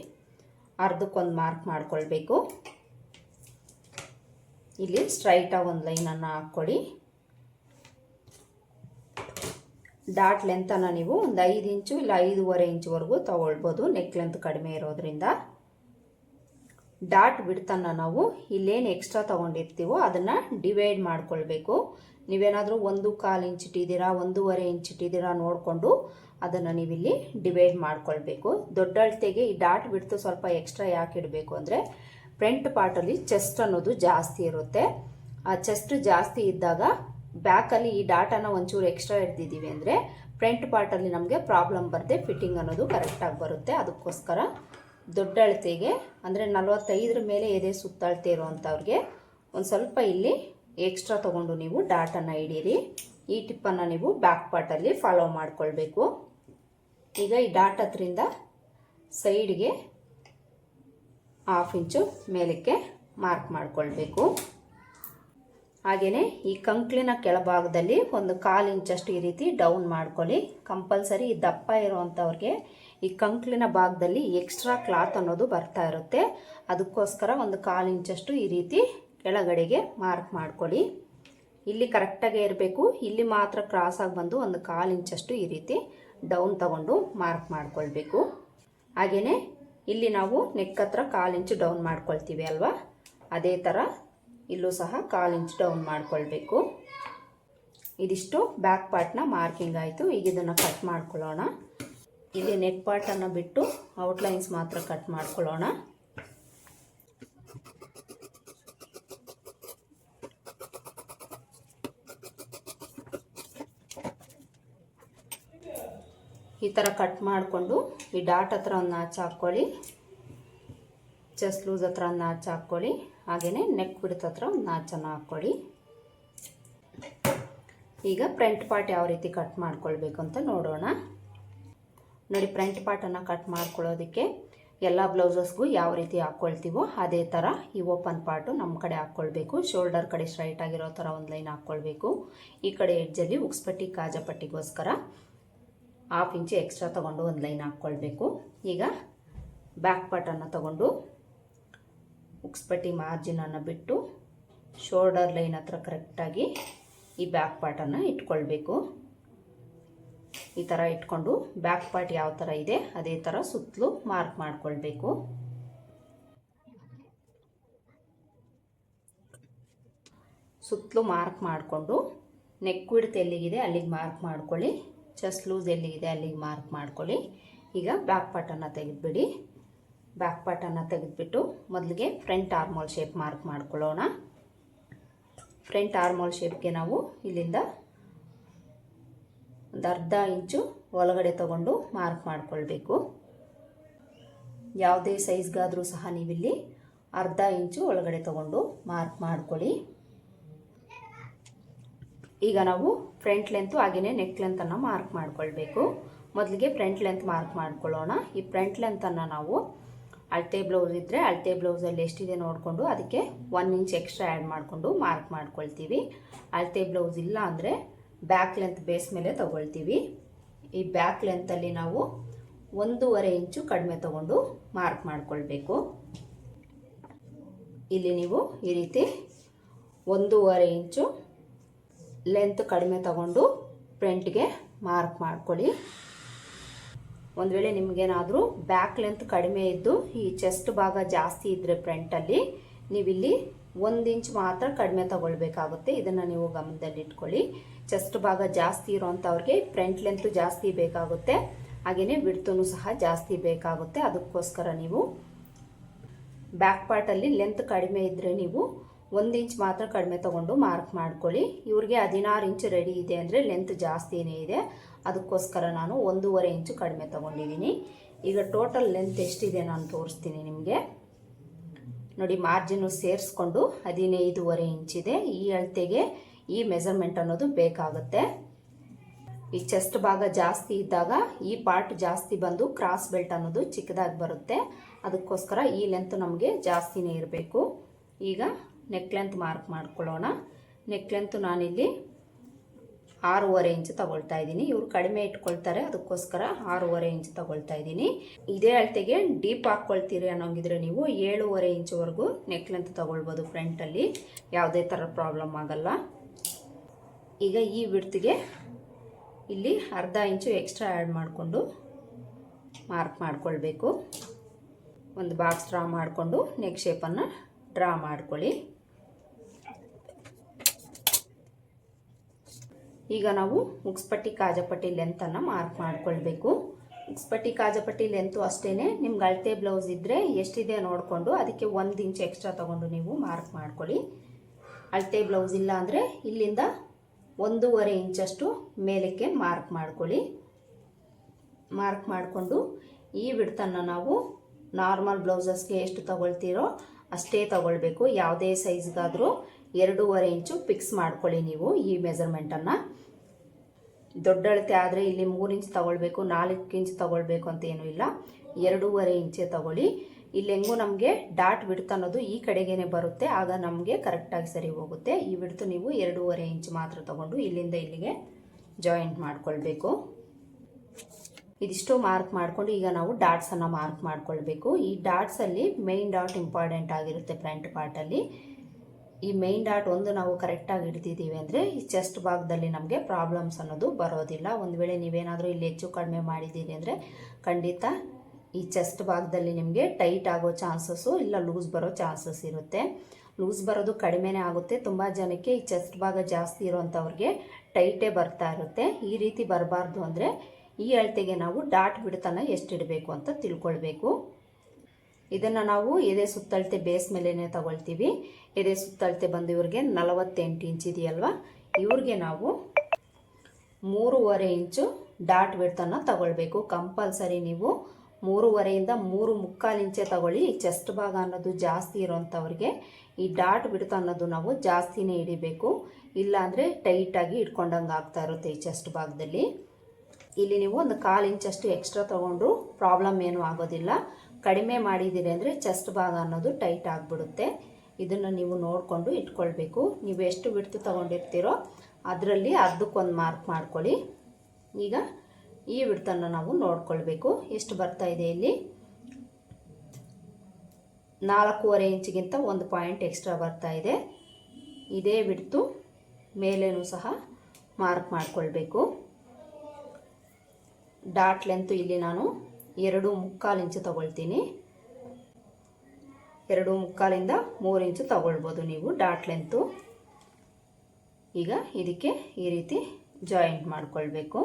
ಅರ್ಧಕ್ಕೊಂದು ಮಾರ್ಕ್ ಮಾಡ್ಕೊಳ್ಬೇಕು. ಇಲ್ಲಿ ಸ್ಟ್ರೈಟಾಗಿ ಒಂದು ಲೈನನ್ನು ಹಾಕ್ಕೊಳ್ಳಿ. ಡಾಟ್ ಲೆಂತನ್ನು ನೀವು ಒಂದು ಐದು ಇಂಚು ಇಲ್ಲ ಐದೂವರೆ ಇಂಚುವರೆಗೂ ತಗೊಳ್ಬೋದು. ನೆಕ್ ಲೆಂತ್ ಕಡಿಮೆ ಇರೋದ್ರಿಂದ. ಡಾಟ್ ಬಿಡ್ತನ್ನು ನಾವು ಇಲ್ಲೇನು ಎಕ್ಸ್ಟ್ರಾ ತೊಗೊಂಡಿರ್ತೀವೋ ಅದನ್ನು ಡಿವೈಡ್ ಮಾಡ್ಕೊಳ್ಬೇಕು. ನೀವೇನಾದರೂ ಒಂದು ಕಾಲು ಇಂಚ್ ಇಟ್ಟಿದ್ದೀರಾ, ಒಂದೂವರೆ ಇಂಚ್ ಇಟ್ಟಿದ್ದೀರಾ ನೋಡಿಕೊಂಡು ಅದನ್ನು ನೀವಿಲ್ಲಿ ಡಿವೈಡ್ ಮಾಡ್ಕೊಳ್ಬೇಕು. ದೊಡ್ಡ ಅಳತೆಗೆ ಈ ಡಾಟ್ ಬಿಡ್ತು ಸ್ವಲ್ಪ ಎಕ್ಸ್ಟ್ರಾ ಯಾಕೆ ಇಡಬೇಕು ಅಂದರೆ ಫ್ರಂಟ್ ಪಾರ್ಟಲ್ಲಿ ಚೆಸ್ಟ್ ಅನ್ನೋದು ಜಾಸ್ತಿ ಇರುತ್ತೆ. ಆ ಚೆಸ್ಟ್ ಜಾಸ್ತಿ ಇದ್ದಾಗ ಬ್ಯಾಕಲ್ಲಿ ಈ ಡಾಟಾನ ಒಂಚೂರು ಎಕ್ಸ್ಟ್ರಾ ಹಿಡ್ದಿದ್ದೀವಿ ಅಂದರೆ ಫ್ರಂಟ್ ಪಾರ್ಟಲ್ಲಿ ನಮಗೆ ಪ್ರಾಬ್ಲಮ್ ಬರದೆ ಫಿಟ್ಟಿಂಗ್ ಅನ್ನೋದು ಕರೆಕ್ಟಾಗಿ ಬರುತ್ತೆ. ಅದಕ್ಕೋಸ್ಕರ ದೊಡ್ಡ ಅಳತೆಗೆ ಅಂದರೆ ನಲವತ್ತೈದರ ಮೇಲೆ ಎದೆ ಸುತ್ತಳತೆ ಇರುವಂಥವ್ರಿಗೆ ಒಂದು ಸ್ವಲ್ಪ ಇಲ್ಲಿ ಎಕ್ಸ್ಟ್ರಾ ತೊಗೊಂಡು ನೀವು ಡಾಟನ್ನು ಹಿಡೀರಿ. ಈ ಟಿಪ್ಪನ್ನು ನೀವು ಬ್ಯಾಕ್ ಪಾರ್ಟಲ್ಲಿ ಫಾಲೋ ಮಾಡಿಕೊಳ್ಬೇಕು. ಈಗ ಈ ಡಾಟ್ ಹತ್ರಿಂದ ಸೈಡ್ಗೆ ಹಾಫ್ ಇಂಚು ಮೇಲಕ್ಕೆ ಮಾರ್ಕ್ ಮಾಡಿಕೊಳ್ಬೇಕು. ಹಾಗೆಯೇ ಈ ಕಂಕ್ಲಿನ ಕೆಳಭಾಗದಲ್ಲಿ ಒಂದು ಕಾಲು ಇಂಚಷ್ಟು ಈ ರೀತಿ ಡೌನ್ ಮಾಡ್ಕೊಳ್ಳಿ. ಕಂಪಲ್ಸರಿ ದಪ್ಪ ಇರುವಂಥವ್ರಿಗೆ ಈ ಕಂಕ್ಲಿನ ಭಾಗದಲ್ಲಿ ಎಕ್ಸ್ಟ್ರಾ ಕ್ಲಾತ್ ಅನ್ನೋದು ಬರ್ತಾ ಇರುತ್ತೆ. ಅದಕ್ಕೋಸ್ಕರ ಒಂದು ಕಾಲು ಇಂಚಷ್ಟು ಈ ರೀತಿ ಕೆಳಗಡೆಗೆ ಮಾರ್ಕ್ ಮಾಡ್ಕೊಳ್ಳಿ. ಇಲ್ಲಿ ಕರೆಕ್ಟಾಗೇ ಇರಬೇಕು. ಇಲ್ಲಿ ಮಾತ್ರ ಕ್ರಾಸಾಗಿ ಬಂದು ಒಂದು ಕಾಲು ಇಂಚಷ್ಟು ಈ ರೀತಿ ಡೌನ್ ತಗೊಂಡು ಮಾರ್ಕ್ ಮಾಡ್ಕೊಳ್ಬೇಕು. ಹಾಗೆಯೇ ಇಲ್ಲಿ ನಾವು ನೆಕ್ ಹತ್ರ ಕಾಲು ಇಂಚು ಡೌನ್ ಮಾಡ್ಕೊಳ್ತೀವಿ ಅಲ್ವಾ? ಅದೇ ಥರ ಇಲ್ಲೂ ಸಹ ಕಾಲು ಇಂಚು ಡೌನ್ ಮಾಡ್ಕೊಳ್ಬೇಕು. ಇದಿಷ್ಟು ಬ್ಯಾಕ್ ಪಾರ್ಟ್ನ ಮಾರ್ಕಿಂಗ್ ಆಯಿತು. ಈಗ ಇದನ್ನು ಕಟ್ ಮಾಡ್ಕೊಳ್ಳೋಣ. ಇಲ್ಲಿ ನೆಕ್ ಪಾರ್ಟನ್ನು ಬಿಟ್ಟು ಔಟ್ಲೈನ್ಸ್ ಮಾತ್ರ ಕಟ್ ಮಾಡ್ಕೊಳ್ಳೋಣ. ಈ ಥರ ಕಟ್ ಮಾಡಿಕೊಂಡು ಈ ಡಾಟ್ ಹತ್ರ ಒಂದು ನಾಚ್ ಹಾಕ್ಕೊಳ್ಳಿ. ಚೆಸ್ಟ್ ಲೂಸ್ ಹತ್ರ ಒಂದು ನಾಚ್ ಹಾಕ್ಕೊಳ್ಳಿ. ಹಾಗೆಯೇ ನೆಕ್ ಬಿಡ್ತ ಹತ್ರ ಒಂದು ನಾಚನ್ನು ಹಾಕ್ಕೊಳ್ಳಿ. ಈಗ ಫ್ರಂಟ್ ಪಾರ್ಟ್ ಯಾವ ರೀತಿ ಕಟ್ ಮಾಡ್ಕೊಳ್ಬೇಕು ಅಂತ ನೋಡೋಣ. ನೋಡಿ ಫ್ರಂಟ್ ಪಾರ್ಟನ್ನು ಕಟ್ ಮಾಡ್ಕೊಳ್ಳೋದಕ್ಕೆ ಎಲ್ಲ ಬ್ಲೌಸಸ್ಗೂ ಯಾವ ರೀತಿ ಹಾಕ್ಕೊಳ್ತೀವೋ ಅದೇ ಥರ ಈ ಓಪನ್ ಪಾರ್ಟು ನಮ್ಮ ಕಡೆ ಹಾಕ್ಕೊಳ್ಬೇಕು. ಶೋಲ್ಡರ್ ಕಡೆ ಸ್ಟ್ರೈಟ್ ಆಗಿರೋ ಥರ ಒಂದು ಲೈನ್ ಹಾಕ್ಕೊಳ್ಬೇಕು. ಈ ಕಡೆ ಎಡ್ಜಲ್ಲಿ ಉಕ್ಸ್ಪಟ್ಟಿ ಕಾಜಪಟ್ಟಿಗೋಸ್ಕರ ಹಾಫ್ ಇಂಚು ಎಕ್ಸ್ಟ್ರಾ ತೊಗೊಂಡು ಒಂದು ಲೈನ್ ಹಾಕ್ಕೊಳ್ಬೇಕು. ಈಗ ಬ್ಯಾಕ್ ಪಾರ್ಟನ್ನು ತಗೊಂಡು ಉಕ್ಸ್ಪಟ್ಟಿ ಮಾರ್ಜಿನನ್ನು ಬಿಟ್ಟು ಶೋಲ್ಡರ್ ಲೈನ್ ಹತ್ರ ಕರೆಕ್ಟಾಗಿ ಈ ಬ್ಯಾಕ್ ಪಾರ್ಟನ್ನು ಇಟ್ಕೊಳ್ಬೇಕು. ಈ ಥರ ಇಟ್ಕೊಂಡು ಬ್ಯಾಕ್ ಪಾರ್ಟ್ ಯಾವ ಥರ ಇದೆ ಅದೇ ಥರ ಸುತ್ತಲೂ ಮಾರ್ಕ್ ಮಾಡಿಕೊಳ್ಬೇಕು. ಸುತ್ತಲೂ ಮಾರ್ಕ್ ಮಾಡಿಕೊಂಡು ನೆಕ್ ವಿಡ್ತ್ ಎಲ್ಲಿಗಿದೆ ಅಲ್ಲಿಗೆ ಮಾರ್ಕ್ ಮಾಡ್ಕೊಳ್ಳಿ. ಚೆಸ್ಟ್ ಲೂಸ್ ಎಲ್ಲಿಗಿದೆ ಅಲ್ಲಿಗೆ ಮಾರ್ಕ್ ಮಾಡ್ಕೊಳ್ಳಿ. ಈಗ ಬ್ಯಾಕ್ ಪಾರ್ಟನ್ನು ತೆಗೆದುಬಿಡಿ. ಬ್ಯಾಕ್ ಪಾರ್ಟನ್ನು ತೆಗೆದುಬಿಟ್ಟು ಮೊದಲಿಗೆ ಫ್ರಂಟ್ ಆರ್ಮೋಲ್ ಶೇಪ್ ಮಾರ್ಕ್ ಮಾಡ್ಕೊಳ್ಳೋಣ. ಫ್ರಂಟ್ ಆರ್ಮೋಲ್ ಶೇಪ್ಗೆ ನಾವು ಇಲ್ಲಿಂದ ಒಂದು ಅರ್ಧ ಇಂಚು ಒಳಗಡೆ ತಗೊಂಡು ಮಾರ್ಕ್ ಮಾಡಿಕೊಳ್ಬೇಕು. ಯಾವುದೇ ಸೈಜ್ಗಾದರೂ ಸಹ ನೀವಿಲ್ಲಿ ಅರ್ಧ ಇಂಚು ಒಳಗಡೆ ತಗೊಂಡು ಮಾರ್ಕ್ ಮಾಡ್ಕೊಳ್ಳಿ. ಈಗ ನಾವು ಫ್ರಂಟ್ ಲೆಂತು ಹಾಗೆಯೇ ನೆಕ್ ಲೆಂತನ್ನು ಮಾರ್ಕ್ ಮಾಡ್ಕೊಳ್ಬೇಕು. ಮೊದಲಿಗೆ ಫ್ರಂಟ್ ಲೆಂತ್ ಮಾರ್ಕ್ ಮಾಡ್ಕೊಳ್ಳೋಣ. ಈ ಫ್ರಂಟ್ ಲೆಂತನ್ನು ನಾವು ಅಳತೆ ಬ್ಲೌಸ್ ಇದ್ದರೆ ಅಳತೆ ಬ್ಲೌಸಲ್ಲಿ ಎಷ್ಟಿದೆ ನೋಡಿಕೊಂಡು ಅದಕ್ಕೆ ಒನ್ ಇಂಚ್ ಎಕ್ಸ್ಟ್ರಾ ಆ್ಯಡ್ ಮಾಡಿಕೊಂಡು ಮಾರ್ಕ್ ಮಾಡ್ಕೊಳ್ತೀವಿ. ಅಳತೆ ಬ್ಲೌಸ್ ಇಲ್ಲ ಅಂದರೆ ಬ್ಯಾಕ್ ಲೆಂತ್ ಬೇಸ್ ಮೇಲೆ ತಗೊಳ್ತೀವಿ. ಈ ಬ್ಯಾಕ್ ಲೆಂತಲ್ಲಿ ನಾವು ಒಂದೂವರೆ ಇಂಚು ಕಡಿಮೆ ತಗೊಂಡು ಮಾರ್ಕ್ ಮಾಡ್ಕೊಳ್ಬೇಕು. ಇಲ್ಲಿ ನೀವು ಈ ರೀತಿ ಒಂದೂವರೆ ಇಂಚು ಲೆಂತ್ ಕಡಿಮೆ ತಗೊಂಡು ಫ್ರಂಟ್ಗೆ ಮಾರ್ಕ್ ಮಾಡ್ಕೊಳ್ಳಿ. ಒಂದು ವೇಳೆ ನಿಮಗೇನಾದರೂ ಬ್ಯಾಕ್ ಲೆಂತ್ ಕಡಿಮೆ ಇದ್ದು ಈ ಚೆಸ್ಟ್ ಭಾಗ ಜಾಸ್ತಿ ಇದ್ದರೆ ಫ್ರಂಟಲ್ಲಿ ನೀವಿಲ್ಲಿ ಒಂದು ಇಂಚ್ ಮಾತ್ರ ಕಡಿಮೆ ತಗೊಳ್ಬೇಕಾಗುತ್ತೆ. ಇದನ್ನು ನೀವು ಗಮನದಲ್ಲಿಟ್ಕೊಳ್ಳಿ ಚೆಸ್ಟ್ ಭಾಗ ಜಾಸ್ತಿ ಇರೋವಂಥವ್ರಿಗೆ ಫ್ರಂಟ್ ಲೆಂತ್ ಜಾಸ್ತಿ ಬೇಕಾಗುತ್ತೆ. ಹಾಗೆಯೇ ಬಿಡ್ತೂ ಸಹ ಜಾಸ್ತಿ ಬೇಕಾಗುತ್ತೆ. ಅದಕ್ಕೋಸ್ಕರ ನೀವು ಬ್ಯಾಕ್ ಪಾರ್ಟಲ್ಲಿ ಲೆಂತ್ ಕಡಿಮೆ ಇದ್ದರೆ ನೀವು ಒಂದು ಇಂಚ್ ಮಾತ್ರ ಕಡಿಮೆ ತೊಗೊಂಡು ಮಾರ್ಕ್ ಮಾಡ್ಕೊಳ್ಳಿ. ಇವ್ರಿಗೆ ಹದಿನಾರು ಇಂಚ್ ರೆಡಿ ಇದೆ ಅಂದರೆ ಲೆಂತ್ ಜಾಸ್ತಿನೇ ಇದೆ. ಅದಕ್ಕೋಸ್ಕರ ನಾನು ಒಂದೂವರೆ ಇಂಚು ಕಡಿಮೆ ತೊಗೊಂಡಿದ್ದೀನಿ. ಈಗ ಟೋಟಲ್ ಲೆಂತ್ ಎಷ್ಟಿದೆ ನಾನು ತೋರಿಸ್ತೀನಿ ನಿಮಗೆ. ನೋಡಿ ಮಾರ್ಜಿನು ಸೇರಿಸ್ಕೊಂಡು ಹದಿನೈದುವರೆ ಇಂಚಿದೆ ಈ ಅಳತೆಗೆ ಈ ಮೆಜರ್ಮೆಂಟ್ ಅನ್ನೋದು ಬೇಕಾಗುತ್ತೆ. ಈ ಚೆಸ್ಟ್ ಭಾಗ ಜಾಸ್ತಿ ಇದ್ದಾಗ ಈ ಪಾರ್ಟ್ ಜಾಸ್ತಿ ಬಂದು ಕ್ರಾಸ್ ಬೆಲ್ಟ್ ಅನ್ನೋದು ಚಿಕ್ಕದಾಗಿ ಬರುತ್ತೆ. ಅದಕ್ಕೋಸ್ಕರ ಈ ಲೆಂತ್ ನಮಗೆ ಜಾಸ್ತಿನೇ ಇರಬೇಕು. ಈಗ ನೆಕ್ ಲೆಂತ್ ಮಾರ್ಕ್ ಮಾಡ್ಕೊಳ್ಳೋಣ. ನೆಕ್ ಲೆಂತ್ ನಾನಿಲ್ಲಿ ಆರೂವರೆ ಇಂಚ್ ತಗೊಳ್ತಾ ಇದ್ದೀನಿ. ಇವರು ಕಡಿಮೆ ಇಟ್ಕೊಳ್ತಾರೆ, ಅದಕ್ಕೋಸ್ಕರ ಆರೂವರೆ ಇಂಚ್ ತಗೊಳ್ತಾ ಇದ್ದೀನಿ. ಇದೇ ಅಳತೆಗೆ ಡೀಪ್ ಹಾಕ್ಕೊಳ್ತೀರಿ ಅನ್ನೋಂಗಿದ್ರೆ ನೀವು ಏಳೂವರೆ ಇಂಚುವರೆಗೂ ನೆಕ್ ಲೆಂತ್ ತಗೊಳ್ಬೋದು ಫ್ರಂಟಲ್ಲಿ ಯಾವುದೇ ಥರ ಪ್ರಾಬ್ಲಮ್ ಆಗಲ್ಲ. ಈಗ ಈ ಬಿಡ್ತಿಗೆ ಇಲ್ಲಿ ಅರ್ಧ ಇಂಚು ಎಕ್ಸ್ಟ್ರಾ ಆ್ಯಡ್ ಮಾಡಿಕೊಂಡು ಮಾರ್ಕ್ ಮಾಡಿಕೊಳ್ಬೇಕು. ಒಂದು ಬಾಕ್ಸ್ ಡ್ರಾ ಮಾಡಿಕೊಂಡು ನೆಕ್ ಶೇಪನ್ನು ಡ್ರಾ ಮಾಡ್ಕೊಳ್ಳಿ. ಈಗ ನಾವು ಮುಕ್ಸ್ಪಟ್ಟಿ ಕಾಜಪಟ್ಟಿ ಲೆಂತನ್ನು ಮಾರ್ಕ್ ಮಾಡ್ಕೊಳ್ಬೇಕು. ಮುಕ್ಸ್ಪಟ್ಟಿ ಕಾಜಪಟ್ಟಿ ಲೆಂತು ಅಷ್ಟೇ ನಿಮ್ಗೆ ಅಳತೆ ಬ್ಲೌಸ್ ಇದ್ದರೆ ಎಷ್ಟಿದೆ ನೋಡಿಕೊಂಡು ಅದಕ್ಕೆ ಒಂದು ಇಂಚ್ ಎಕ್ಸ್ಟ್ರಾ ತೊಗೊಂಡು ನೀವು ಮಾರ್ಕ್ ಮಾಡ್ಕೊಳ್ಳಿ. ಅಳತೆ ಬ್ಲೌಸ್ ಇಲ್ಲ ಅಂದರೆ ಇಲ್ಲಿಂದ ಒಂದೂವರೆ ಇಂಚಷ್ಟು ಮೇಲಕ್ಕೆ ಮಾರ್ಕ್ ಮಾಡ್ಕೊಳ್ಳಿ. ಮಾರ್ಕ್ ಮಾಡಿಕೊಂಡು ಈ ಬಿಡ್ತನ್ನು ನಾವು ನಾರ್ಮಲ್ ಬ್ಲೌಸಸ್ಗೆ ಎಷ್ಟು ತಗೊಳ್ತೀರೋ ಅಷ್ಟೇ ತಗೊಳ್ಬೇಕು. ಯಾವುದೇ ಸೈಜ್ಗಾದರೂ ಎರಡೂವರೆ ಇಂಚು ಫಿಕ್ಸ್ ಮಾಡ್ಕೊಳ್ಳಿ ನೀವು ಈ ಮೆಸರ್ಮೆಂಟನ್ನು ದೊಡ್ಡ ಅಳತೆ ಆದರೆ ಇಲ್ಲಿ ಮೂರು ಇಂಚ್ ತಗೊಳ್ಬೇಕು, ನಾಲ್ಕು ಇಂಚ್ ತಗೊಳ್ಬೇಕು ಅಂತ ಏನೂ ಇಲ್ಲ. ಎರಡೂವರೆ ಇಂಚೆ ತಗೊಳ್ಳಿ. ಇಲ್ಲಿ ಹೆಂಗೂ ನಮಗೆ ಡಾಟ್ ಬಿಡ್ತು ಅನ್ನೋದು ಈ ಕಡೆಗೇನೆ ಬರುತ್ತೆ, ಆಗ ನಮಗೆ ಕರೆಕ್ಟಾಗಿ ಸರಿ ಹೋಗುತ್ತೆ. ಈ ಬಿಡ್ತು ನೀವು ಎರಡೂವರೆ ಇಂಚ್ ಮಾತ್ರ ತಗೊಂಡು ಇಲ್ಲಿಂದ ಇಲ್ಲಿಗೆ ಜಾಯಿಂಟ್ ಮಾಡ್ಕೊಳ್ಬೇಕು. ಇದಿಷ್ಟು ಮಾರ್ಕ್ ಮಾಡಿಕೊಂಡು ಈಗ ನಾವು ಡಾಟ್ಸನ್ನು ಮಾರ್ಕ್ ಮಾಡ್ಕೊಳ್ಬೇಕು. ಈ ಡಾಟ್ಸಲ್ಲಿ ಮೇಯ್ನ್ ಡಾಟ್ ಇಂಪಾರ್ಟೆಂಟ್ ಆಗಿರುತ್ತೆ ಫ್ರಂಟ್ ಪಾರ್ಟಲ್ಲಿ ಈ ಮೈನ್ ಡಾಟ್ ಒಂದು ನಾವು ಕರೆಕ್ಟಾಗಿ ಹಿಡ್ದಿದ್ದೀವಿ ಅಂದರೆ ಈ ಚೆಸ್ಟ್ ಭಾಗದಲ್ಲಿ ನಮಗೆ ಪ್ರಾಬ್ಲಮ್ಸ್ ಅನ್ನೋದು ಬರೋದಿಲ್ಲ. ಒಂದು ವೇಳೆ ನೀವೇನಾದರೂ ಇಲ್ಲಿ ಹೆಚ್ಚು ಕಡಿಮೆ ಮಾಡಿದ್ದೀರಿ ಅಂದರೆ ಖಂಡಿತ ಈ ಚೆಸ್ಟ್ ಭಾಗದಲ್ಲಿ ನಿಮಗೆ ಟೈಟ್ ಆಗೋ ಚಾನ್ಸಸ್ಸು ಇಲ್ಲ ಲೂಸ್ ಬರೋ ಚಾನ್ಸಸ್ ಇರುತ್ತೆ. ಲೂಸ್ ಬರೋದು ಕಡಿಮೆನೇ ಆಗುತ್ತೆ. ತುಂಬ ಜನಕ್ಕೆ ಈ ಚೆಸ್ಟ್ ಭಾಗ ಜಾಸ್ತಿ ಇರೋವಂಥವ್ರಿಗೆ ಟೈಟೇ ಬರ್ತಾ ಇರುತ್ತೆ. ಈ ರೀತಿ ಬರಬಾರ್ದು ಅಂದರೆ ಈ ಅಳತೆಗೆ ನಾವು ಡಾಟ್ ಬಿಡ್ತನ ಎಷ್ಟು ಇಡಬೇಕು ಅಂತ ತಿಳ್ಕೊಳ್ಬೇಕು. ಇದನ್ನು ನಾವು ಎದೆ ಸುತ್ತಳತೆ ಬೇಸ್ ಮೇಲೇ ತಗೊಳ್ತೀವಿ. ಎದೆ ಸುತ್ತಳತೆ ಬಂದು ಇವ್ರಿಗೆ ನಲವತ್ತೆಂಟು ಇಂಚ್ ಇದೆಯಲ್ವ? ಇವ್ರಿಗೆ ನಾವು ಮೂರುವರೆ ಇಂಚು ಡಾಟ್ ಬಿಡ್ತನ್ನು ತಗೊಳ್ಬೇಕು. ಕಂಪಲ್ಸರಿ ನೀವು ಮೂರುವರೆಯಿಂದ ಮೂರು ಮುಕ್ಕಾಲು ಇಂಚೆ ತಗೊಳ್ಳಿ. ಚೆಸ್ಟ್ ಭಾಗ ಅನ್ನೋದು ಜಾಸ್ತಿ ಇರೋಂಥವ್ರಿಗೆ ಈ ಡಾಟ್ ಬಿಡ್ತು ಅನ್ನೋದು ನಾವು ಜಾಸ್ತಿನೇ ಹಿಡಿಬೇಕು. ಇಲ್ಲಾಂದರೆ ಟೈಟಾಗಿ ಇಟ್ಕೊಂಡಂಗೆ ಆಗ್ತಾ ಇರುತ್ತೆ ಈ ಚೆಸ್ಟ್ ಭಾಗದಲ್ಲಿ. ಇಲ್ಲಿ ನೀವು ಒಂದು ಕಾಲು ಇಂಚಷ್ಟು ಎಕ್ಸ್ಟ್ರಾ ತೊಗೊಂಡ್ರು ಪ್ರಾಬ್ಲಮ್ ಏನೂ ಆಗೋದಿಲ್ಲ. ಕಡಿಮೆ ಮಾಡಿದ್ದೀರಿ ಅಂದರೆ ಚೆಸ್ಟ್ ಭಾಗ ಅನ್ನೋದು ಟೈಟ್ ಆಗಿಬಿಡುತ್ತೆ. ಇದನ್ನು ನೀವು ನೋಡಿಕೊಂಡು ಇಟ್ಕೊಳ್ಬೇಕು. ನೀವು ಎಷ್ಟು ಬಿಡ್ತು ತೊಗೊಂಡಿರ್ತೀರೋ ಅದರಲ್ಲಿ ಅರ್ಧಕ್ಕೊಂದು ಮಾರ್ಕ್ ಮಾಡ್ಕೊಳ್ಳಿ. ಈಗ ಈ ಬಿಡ್ತನ್ನು ನಾವು ನೋಡ್ಕೊಳ್ಬೇಕು. ಎಷ್ಟು ಬರ್ತಾ ಇದೆ ಇಲ್ಲಿ? ನಾಲ್ಕೂವರೆ ಇಂಚಿಗಿಂತ ಒಂದು ಪಾಯಿಂಟ್ ಎಕ್ಸ್ಟ್ರಾ ಬರ್ತಾ ಇದೆ. ಇದೇ ಬಿಡ್ತು ಮೇಲೇನು ಸಹ ಮಾರ್ಕ್ ಮಾಡಿಕೊಳ್ಬೇಕು. ಡಾಟ್ ಲೆಂತು ಇಲ್ಲಿ ನಾನು ಎರಡು ಮುಕ್ಕಾಲು ಇಂಚು ತಗೊಳ್ತೀನಿ. ಎರಡು ಮುಕ್ಕಾಲಿಂದ ಮೂರು ಇಂಚು ತಗೊಳ್ಬೋದು ನೀವು ಡಾಟ್ ಲೆಂತು. ಈಗ ಇದಕ್ಕೆ ಈ ರೀತಿ ಜಾಯಿಂಟ್ ಮಾಡಿಕೊಳ್ಬೇಕು.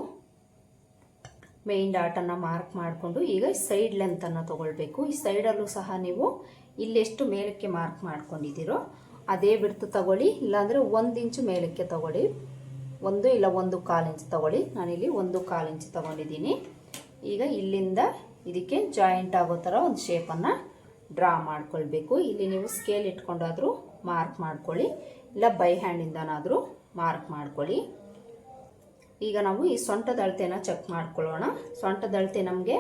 ಮೇಯ್ನ್ ಡಾಟನ್ನು ಮಾರ್ಕ್ ಮಾಡಿಕೊಂಡು ಈಗ ಸೈಡ್ ಲೆಂತನ್ನು ತೊಗೊಳ್ಬೇಕು. ಈ ಸೈಡಲ್ಲೂ ಸಹ ನೀವು ಇಲ್ಲೆಷ್ಟು ಮೇಲಕ್ಕೆ ಮಾರ್ಕ್ ಮಾಡ್ಕೊಂಡಿದ್ದೀರೋ ಅದೇ ಬಿಡ್ತು ತಗೊಳ್ಳಿ, ಇಲ್ಲಾಂದರೆ ಒಂದು ಇಂಚು ಮೇಲಕ್ಕೆ ತಗೊಳ್ಳಿ. ಒಂದು ಇಲ್ಲ ಒಂದು ಕಾಲು ಇಂಚು ತಗೊಳ್ಳಿ. ನಾನಿಲ್ಲಿ ಒಂದು ಕಾಲು ಇಂಚು ತಗೊಂಡಿದ್ದೀನಿ. ಈಗ ಇಲ್ಲಿಂದ ಇದಕ್ಕೆ ಜಾಯಿಂಟ್ ಆಗೋ ಥರ ಒಂದು ಶೇಪನ್ನು ಡ್ರಾ ಮಾಡ್ಕೊಳ್ಬೇಕು. ಇಲ್ಲಿ ನೀವು ಸ್ಕೇಲ್ ಇಟ್ಕೊಂಡಾದರೂ ಮಾರ್ಕ್ ಮಾಡ್ಕೊಳ್ಳಿ. ಇಲ್ಲ ಬೈ ಹ್ಯಾಂಡಿಂದನಾದರೂ ಮಾರ್ಕ್ ಮಾಡ್ಕೊಳ್ಳಿ. ಈಗ ನಾವು ಈ ಸೊಂಟದ ಅಳತೆನ ಚೆಕ್ ಮಾಡ್ಕೊಳ್ಳೋಣ. ಸೊಂಟದ ಅಳತೆ ನಮಗೆ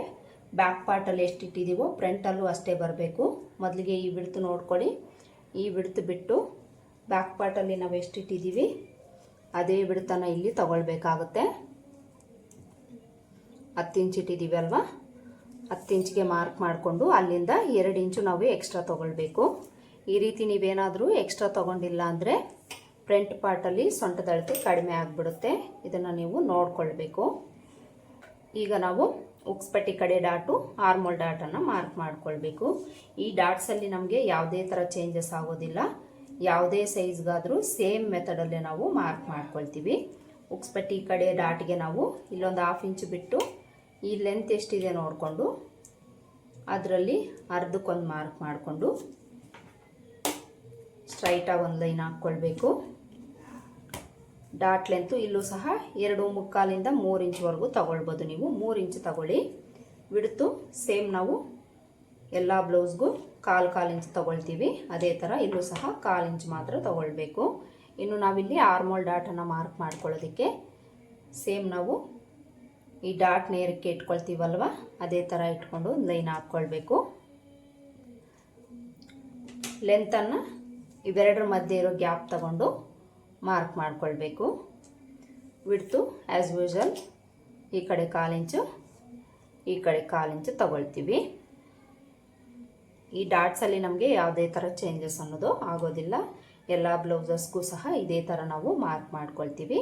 ಬ್ಯಾಕ್ ಪಾರ್ಟಲ್ಲಿ ಎಷ್ಟು ಇಟ್ಟಿದ್ದೀವೋ ಫ್ರಂಟಲ್ಲೂ ಅಷ್ಟೇ ಬರಬೇಕು. ಮೊದಲಿಗೆ ಈ ಬಿಡ್ತು ನೋಡ್ಕೊಳ್ಳಿ. ಈ ಬಿಡ್ತು ಬಿಟ್ಟು ಬ್ಯಾಕ್ ಪಾರ್ಟಲ್ಲಿ ನಾವು ಎಷ್ಟು ಇಟ್ಟಿದ್ದೀವಿ ಅದೇ ಬಿಡ್ತನ ಇಲ್ಲಿ ತಗೊಳ್ಬೇಕಾಗುತ್ತೆ. ಹತ್ತು ಇಂಚ್ ಇಟ್ಟಿದ್ದೀವಿ ಅಲ್ವಾ? ಹತ್ತು ಇಂಚಿಗೆ ಮಾರ್ಕ್ ಮಾಡಿಕೊಂಡು ಅಲ್ಲಿಂದ ಎರಡು ಇಂಚು ನಾವು ಎಕ್ಸ್ಟ್ರಾ ತೊಗೊಳ್ಬೇಕು. ಈ ರೀತಿ ನೀವೇನಾದರೂ ಎಕ್ಸ್ಟ್ರಾ ತೊಗೊಂಡಿಲ್ಲ ಅಂದರೆ ಫ್ರಂಟ್ ಪಾರ್ಟಲ್ಲಿ ಸೊಂಟದ ಅಳತೆ ಕಡಿಮೆ ಆಗಿಬಿಡುತ್ತೆ. ಇದನ್ನು ನೀವು ನೋಡಿಕೊಳ್ಬೇಕು. ಈಗ ನಾವು ಉಕ್ಸ್ಪಟ್ಟಿ ಕಡೆ ಡಾಟು, ಆರ್ಮೋಲ್ ಡಾಟನ್ನು ಮಾರ್ಕ್ ಮಾಡಿಕೊಳ್ಬೇಕು. ಈ ಡಾಟ್ಸಲ್ಲಿ ನಮಗೆ ಯಾವುದೇ ಥರ ಚೇಂಜಸ್ ಆಗೋದಿಲ್ಲ. ಯಾವುದೇ ಸೈಜ್ಗಾದರೂ ಸೇಮ್ ಮೆಥಡಲ್ಲೇ ನಾವು ಮಾರ್ಕ್ ಮಾಡ್ಕೊಳ್ತೀವಿ. ಉಕ್ಸ್ಪಟ್ಟಿ ಕಡೆ ಡಾಟ್ಗೆ ನಾವು ಇಲ್ಲೊಂದು ಹಾಫ್ ಇಂಚು ಬಿಟ್ಟು ಈ ಲೆಂತ್ ಎಷ್ಟಿದೆ ನೋಡಿಕೊಂಡು, ಅದರಲ್ಲಿ ಅರ್ಧಕ್ಕೊಂದು ಮಾರ್ಕ್ ಮಾಡಿಕೊಂಡು ಸ್ಟ್ರೈಟಾಗಿ ಒಂದು ಲೈನ್ ಹಾಕ್ಕೊಳ್ಬೇಕು. ಡಾಟ್ ಲೆಂತು ಇಲ್ಲೂ ಸಹ ಎರಡು ಮುಕ್ಕಾಲಿಂದ ಮೂರು ಇಂಚ್ವರೆಗೂ ತಗೊಳ್ಬೋದು ನೀವು. ಮೂರು ಇಂಚ್ ತಗೊಳ್ಳಿ. ಬಿಡ್ತು ಸೇಮ್ ನಾವು ಎಲ್ಲ ಬ್ಲೌಸ್ಗೂ ಕಾಲು ಕಾಲು ಇಂಚ್ ತಗೊಳ್ತೀವಿ. ಅದೇ ಥರ ಇಲ್ಲೂ ಸಹ ಕಾಲು ಇಂಚ್ ಮಾತ್ರ ತಗೊಳ್ಬೇಕು. ಇನ್ನು ನಾವಿಲ್ಲಿ ಆರ್ಮೋಲ್ ಡಾಟನ್ನು ಮಾರ್ಕ್ ಮಾಡ್ಕೊಳ್ಳೋದಕ್ಕೆ ಸೇಮ್ ನಾವು ಈ ಡಾಟ್ ನೇರಕ್ಕೆ ಇಟ್ಕೊಳ್ತೀವಲ್ವ? ಅದೇ ಥರ ಇಟ್ಕೊಂಡು ಒಂದು ಲೈನ್ ಹಾಕ್ಕೊಳ್ಬೇಕು. ಲೆಂತನ್ನು ಇವೆರಡರ ಮಧ್ಯೆ ಇರೋ ಗ್ಯಾಪ್ ತಗೊಂಡು ಮಾರ್ಕ್ ಮಾಡಿಕೊಳ್ಬೇಕು. ಬಿಡ್ತು ಆ್ಯಸ್ ಯೂಶಲ್ ಈ ಕಡೆ ಕಾಲಿಂಚು ಈ ಕಡೆ ಕಾಲಿಂಚು ತಗೊಳ್ತೀವಿ. ಈ ಡಾಟ್ಸಲ್ಲಿ ನಮಗೆ ಯಾವುದೇ ಥರ ಚೇಂಜಸ್ ಅನ್ನೋದು ಆಗೋದಿಲ್ಲ. ಎಲ್ಲ ಬ್ಲೌಸಸ್ಗೂ ಸಹ ಇದೇ ಥರ ನಾವು ಮಾರ್ಕ್ ಮಾಡ್ಕೊಳ್ತೀವಿ.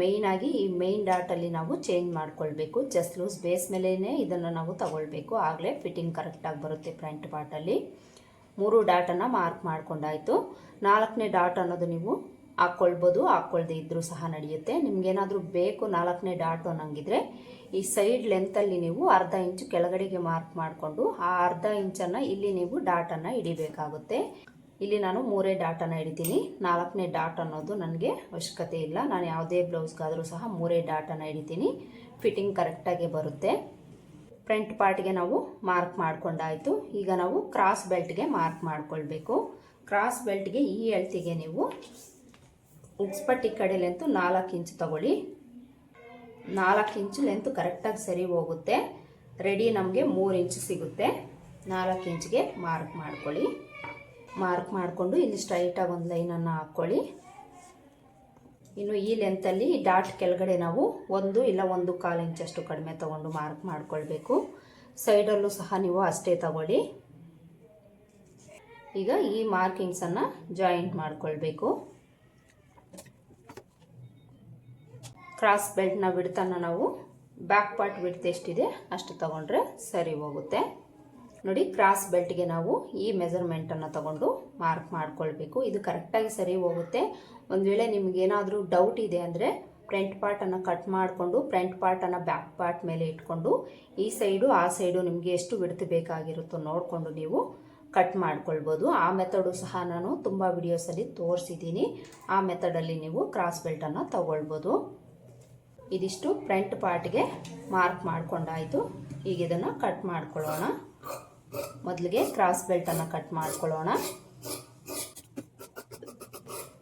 ಮೇಯ್ನಾಗಿ ಈ ಮೇಯ್ನ್ ಡಾಟಲ್ಲಿ ನಾವು ಚೇಂಜ್ ಮಾಡ್ಕೊಳ್ಬೇಕು. ಜಸ್ಟ್ ಲೂಸ್ ಬೇಸ್ ಮೇಲೇ ಇದನ್ನು ನಾವು ತಗೊಳ್ಬೇಕು. ಆಗಲೇ ಫಿಟ್ಟಿಂಗ್ ಕರೆಕ್ಟಾಗಿ ಬರುತ್ತೆ ಫ್ರಂಟ್ ಪಾರ್ಟಲ್ಲಿ ಮೂರು ಡಾಟನ್ನು ಮಾರ್ಕ್ ಮಾಡ್ಕೊಂಡಾಯಿತು. ನಾಲ್ಕನೇ ಡಾಟ್ ಅನ್ನೋದು ನೀವು ಹಾಕ್ಕೊಳ್ಬೋದು. ಹಾಕ್ಕೊಳ್ದೇ ಇದ್ದರೂ ಸಹ ನಡೆಯುತ್ತೆ. ನಿಮ್ಗೇನಾದರೂ ಬೇಕು ನಾಲ್ಕನೇ ಡಾಟ್ ಅನ್ನಂಗಿದ್ರೆ ಈ ಸೈಡ್ ಲೆಂತಲ್ಲಿ ನೀವು ಅರ್ಧ ಇಂಚು ಕೆಳಗಡೆಗೆ ಮಾರ್ಕ್ ಮಾಡಿಕೊಂಡು ಆ ಅರ್ಧ ಇಂಚನ್ನು ಇಲ್ಲಿ ನೀವು ಡಾಟನ್ನು ಹಿಡಿಬೇಕಾಗುತ್ತೆ. ಇಲ್ಲಿ ನಾನು ಮೂರೇ ಡಾಟನ್ನು ಹಿಡಿತೀನಿ ನಾಲ್ಕನೇ ಡಾಟ್ ಅನ್ನೋದು ನನಗೆ ಅವಶ್ಯಕತೆ ಇಲ್ಲ. ನಾನು ಯಾವುದೇ ಬ್ಲೌಸ್ಗಾದರೂ ಸಹ ಮೂರೇ ಡಾಟನ್ನು ಹಿಡಿತೀನಿ ಫಿಟ್ಟಿಂಗ್ ಕರೆಕ್ಟಾಗಿ ಬರುತ್ತೆ. ಫ್ರಂಟ್ ಪಾರ್ಟ್ಗೆ ನಾವು ಮಾರ್ಕ್ ಮಾಡಿಕೊಂಡಾಯಿತು. ಈಗ ನಾವು ಕ್ರಾಸ್ ಬೆಲ್ಟ್ಗೆ ಮಾರ್ಕ್ ಮಾಡಿಕೊಳ್ಬೇಕು. ಕ್ರಾಸ್ ಬೆಲ್ಟ್ಗೆ ಈ ಎಳ್ತಿಗೆ ನೀವು ಉಕ್ಸ್ಪಟ್ಟಿ ಕಡೆ ಲೆಂತು ನಾಲ್ಕು ಇಂಚು ತಗೊಳ್ಳಿ. ನಾಲ್ಕು ಇಂಚು ಲೆಂತು ಕರೆಕ್ಟಾಗಿ ಸರಿ ಹೋಗುತ್ತೆ. ರೆಡಿ ನಮಗೆ ಮೂರು ಇಂಚು ಸಿಗುತ್ತೆ. ನಾಲ್ಕು ಇಂಚಿಗೆ ಮಾರ್ಕ್ ಮಾಡ್ಕೊಳ್ಳಿ. ಮಾರ್ಕ್ ಮಾಡಿಕೊಂಡು ಇಲ್ಲಿ ಸ್ಟ್ರೈಟಾಗಿ ಒಂದು ಲೈನನ್ನು ಹಾಕ್ಕೊಳ್ಳಿ ಇನ್ನು ಈ ಲೆಂತಲ್ಲಿ ಡಾಟ್ ಕೆಳಗಡೆ ನಾವು ಒಂದು ಇಲ್ಲ ಒಂದು ಕಾಲು ಇಂಚಷ್ಟು ಕಡಿಮೆ ತೊಗೊಂಡು ಮಾರ್ಕ್ ಮಾಡಿಕೊಳ್ಬೇಕು. ಸೈಡಲ್ಲೂ ಸಹ ನೀವು ಅಷ್ಟೇ ತಗೊಳ್ಳಿ. ಈಗ ಈ ಮಾರ್ಕಿಂಗ್ಸನ್ನು ಜಾಯಿಂಟ್ ಮಾಡಿಕೊಳ್ಬೇಕು. ಕ್ರಾಸ್ ಬೆಲ್ಟ್ನ ಬಿಡ್ತಾನ ನಾವು ಬ್ಯಾಕ್ ಪಾರ್ಟ್ ಬಿಡ್ತೆ ಎಷ್ಟಿದೆ ಅಷ್ಟು ತಗೊಂಡ್ರೆ ಸರಿ ಹೋಗುತ್ತೆ. ನೋಡಿ ಕ್ರಾಸ್ ಬೆಲ್ಟ್ಗೆ ನಾವು ಈ ಮೆಸರ್ಮೆಂಟನ್ನು ತಗೊಂಡು ಮಾರ್ಕ್ ಮಾಡ್ಕೊಳ್ಬೇಕು. ಇದು ಕರೆಕ್ಟಾಗಿ ಸರಿ ಹೋಗುತ್ತೆ. ಒಂದು ವೇಳೆ ನಿಮಗೇನಾದರೂ ಡೌಟ್ ಇದೆ ಅಂದರೆ ಫ್ರಂಟ್ ಪಾರ್ಟನ್ನು ಕಟ್ ಮಾಡಿಕೊಂಡು ಫ್ರಂಟ್ ಪಾರ್ಟನ್ನು ಬ್ಯಾಕ್ ಪಾರ್ಟ್ ಮೇಲೆ ಇಟ್ಕೊಂಡು, ಈ ಸೈಡು ಆ ಸೈಡು ನಿಮಗೆ ಎಷ್ಟು ಬಿಡ್ತ ಬೇಕಾಗಿರುತ್ತೋ ನೋಡಿಕೊಂಡು ನೀವು ಕಟ್ ಮಾಡ್ಕೊಳ್ಬೋದು. ಆ ಮೆಥಡು ಸಹ ನಾನು ತುಂಬ ವಿಡಿಯೋಸಲ್ಲಿ ತೋರಿಸಿದ್ದೀನಿ. ಆ ಮೆಥಡಲ್ಲಿ ನೀವು ಕ್ರಾಸ್ ಬೆಲ್ಟನ್ನು ತಗೊಳ್ಬೋದು. ಇದಿಷ್ಟು ಫ್ರಂಟ್ ಪಾರ್ಟ್ಗೆ ಮಾರ್ಕ್ ಮಾಡ್ಕೊಂಡಾಯಿತು. ಈಗ ಇದನ್ನು ಕಟ್ ಮಾಡ್ಕೊಳ್ಳೋಣ. ಮೊದಲಿಗೆ ಕ್ರಾಸ್ ಬೆಲ್ಟನ್ನು ಕಟ್ ಮಾಡ್ಕೊಳ್ಳೋಣ.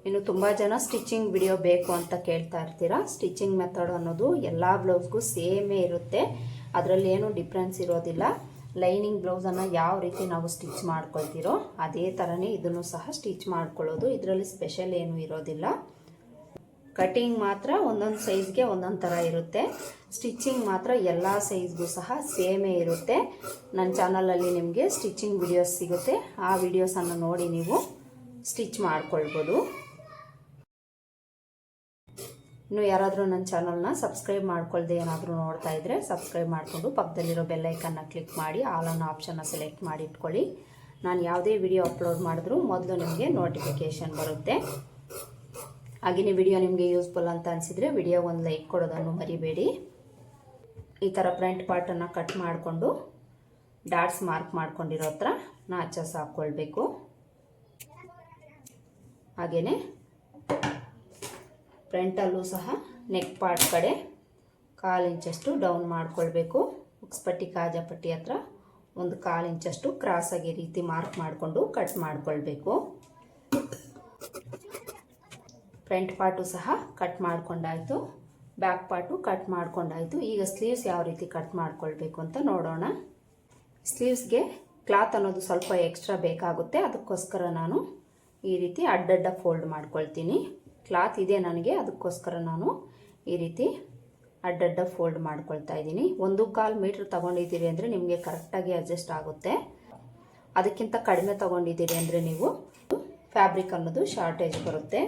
ಇನ್ನು ತುಂಬ ಜನ ಸ್ಟಿಚಿಂಗ್ ವಿಡಿಯೋ ಬೇಕು ಅಂತ ಕೇಳ್ತಾ ಇರ್ತೀರಾ? ಸ್ಟಿಚಿಂಗ್ ಮೆಥಡ್ ಅನ್ನೋದು ಎಲ್ಲ ಬ್ಲೌಸ್ಗೂ ಸೇಮೇ ಇರುತ್ತೆ. ಅದರಲ್ಲಿ ಏನು ಡಿಫ್ರೆನ್ಸ್ ಇರೋದಿಲ್ಲ. ಲೈನಿಂಗ್ ಬ್ಲೌಸನ್ನು ಯಾವ ರೀತಿ ನಾವು ಸ್ಟಿಚ್ ಮಾಡ್ಕೊಳ್ತೀರೋ ಅದೇ ಥರನೇ ಇದನ್ನು ಸಹ ಸ್ಟಿಚ್ ಮಾಡ್ಕೊಳ್ಳೋದು. ಇದರಲ್ಲಿ ಸ್ಪೆಷಲ್ ಏನೂ ಇರೋದಿಲ್ಲ. ಕಟಿಂಗ್ ಮಾತ್ರ ಒಂದೊಂದು ಸೈಜ್ಗೆ ಒಂದೊಂದು ಥರ ಇರುತ್ತೆ. ಸ್ಟಿಚಿಂಗ್ ಮಾತ್ರ ಎಲ್ಲ ಸೈಜ್ಗೂ ಸಹ ಸೇಮೇ ಇರುತ್ತೆ. ನನ್ನ ಚಾನಲಲ್ಲಿ ನಿಮಗೆ ಸ್ಟಿಚಿಂಗ್ ವಿಡಿಯೋಸ್ ಸಿಗುತ್ತೆ. ಆ ವಿಡಿಯೋಸನ್ನು ನೋಡಿ ನೀವು ಸ್ಟಿಚ್ ಮಾಡ್ಕೊಳ್ಬೋದು. ಇನ್ನು ಯಾರಾದರೂ ನನ್ನ ಚಾನಲ್ನ ಸಬ್ಸ್ಕ್ರೈಬ್ ಮಾಡ್ಕೊಳ್ದೆ ಏನಾದರೂ ನೋಡ್ತಾ ಇದ್ದರೆ ಸಬ್ಸ್ಕ್ರೈಬ್ ಮಾಡಿಕೊಂಡು ಪಕ್ಕದಲ್ಲಿರೋ ಬೆಲ್ಲೈಕನ್ನ ಕ್ಲಿಕ್ ಮಾಡಿ ಆಲ್ ಅನ್ನೋ ಆಪ್ಷನ್ನ ಸೆಲೆಕ್ಟ್ ಮಾಡಿ ಇಟ್ಕೊಳ್ಳಿ. ನಾನು ಯಾವುದೇ ವಿಡಿಯೋ ಅಪ್ಲೋಡ್ ಮಾಡಿದ್ರೂ ಮೊದಲು ನಿಮಗೆ ನೋಟಿಫಿಕೇಷನ್ ಬರುತ್ತೆ. ಹಾಗೆಯೇ ವಿಡಿಯೋ ನಿಮಗೆ ಯೂಸ್ಫುಲ್ ಅಂತ ಅನಿಸಿದರೆ ವಿಡಿಯೋ ಒಂದು ಲೈಕ್ ಕೊಡೋದನ್ನು ಮರಿಬೇಡಿ. ಈ ಥರ ಫ್ರಂಟ್ ಪಾರ್ಟನ್ನು ಕಟ್ ಮಾಡಿಕೊಂಡು ಡಾಟ್ಸ್ ಮಾರ್ಕ್ ಮಾಡ್ಕೊಂಡಿರೋ ಹತ್ರ ನಾಚಸ್ ಹಾಕ್ಕೊಳ್ಬೇಕು ಹಾಗೆಯೇ ಫ್ರಂಟಲ್ಲೂ ಸಹ ನೆಕ್ ಪಾರ್ಟ್ ಕಡೆ ಕಾಲು ಇಂಚಷ್ಟು ಡೌನ್ ಮಾಡ್ಕೊಳ್ಬೇಕು. ಉಕ್ಸ್ಪಟ್ಟಿ ಕಾಜಾಪಟ್ಟಿ ಹತ್ರ ಒಂದು ಕಾಲು ಇಂಚಷ್ಟು ಕ್ರಾಸಾಗಿ ರೀತಿ ಮಾರ್ಕ್ ಮಾಡಿಕೊಂಡು ಕಟ್ ಮಾಡ್ಕೊಳ್ಬೇಕು. ಫ್ರಂಟ್ ಪಾರ್ಟು ಸಹ ಕಟ್ ಮಾಡ್ಕೊಂಡಾಯಿತು, ಬ್ಯಾಕ್ ಪಾರ್ಟು ಕಟ್ ಮಾಡ್ಕೊಂಡಾಯಿತು. ಈಗ ಸ್ಲೀವ್ಸ್ ಯಾವ ರೀತಿ ಕಟ್ ಮಾಡ್ಕೊಳ್ಬೇಕು ಅಂತ ನೋಡೋಣ. ಸ್ಲೀವ್ಸ್ಗೆ ಕ್ಲಾತ್ ಅನ್ನೋದು ಸ್ವಲ್ಪ ಎಕ್ಸ್ಟ್ರಾ ಬೇಕಾಗುತ್ತೆ. ಅದಕ್ಕೋಸ್ಕರ ನಾನು ಈ ರೀತಿ ಅಡ್ಡಡ್ಡ ಫೋಲ್ಡ್ ಮಾಡ್ಕೊಳ್ತೀನಿ. ಕ್ಲಾತ್ ಇದೆ ನನಗೆ, ಅದಕ್ಕೋಸ್ಕರ ನಾನು ಈ ರೀತಿ ಅಡ್ಡಡ್ಡ ಫೋಲ್ಡ್ ಮಾಡ್ಕೊಳ್ತಾ ಇದ್ದೀನಿ. ಒಂದು ಕಾಲು ಮೀಟ್ರ್ ತೊಗೊಂಡಿದ್ದೀರಿ ಅಂದರೆ ನಿಮಗೆ ಕರೆಕ್ಟಾಗಿ ಅಡ್ಜಸ್ಟ್ ಆಗುತ್ತೆ. ಅದಕ್ಕಿಂತ ಕಡಿಮೆ ತೊಗೊಂಡಿದ್ದೀರಿ ಅಂದರೆ ನೀವು ಫ್ಯಾಬ್ರಿಕ್ ಅನ್ನೋದು ಶಾರ್ಟೇಜ್ ಬರುತ್ತೆ.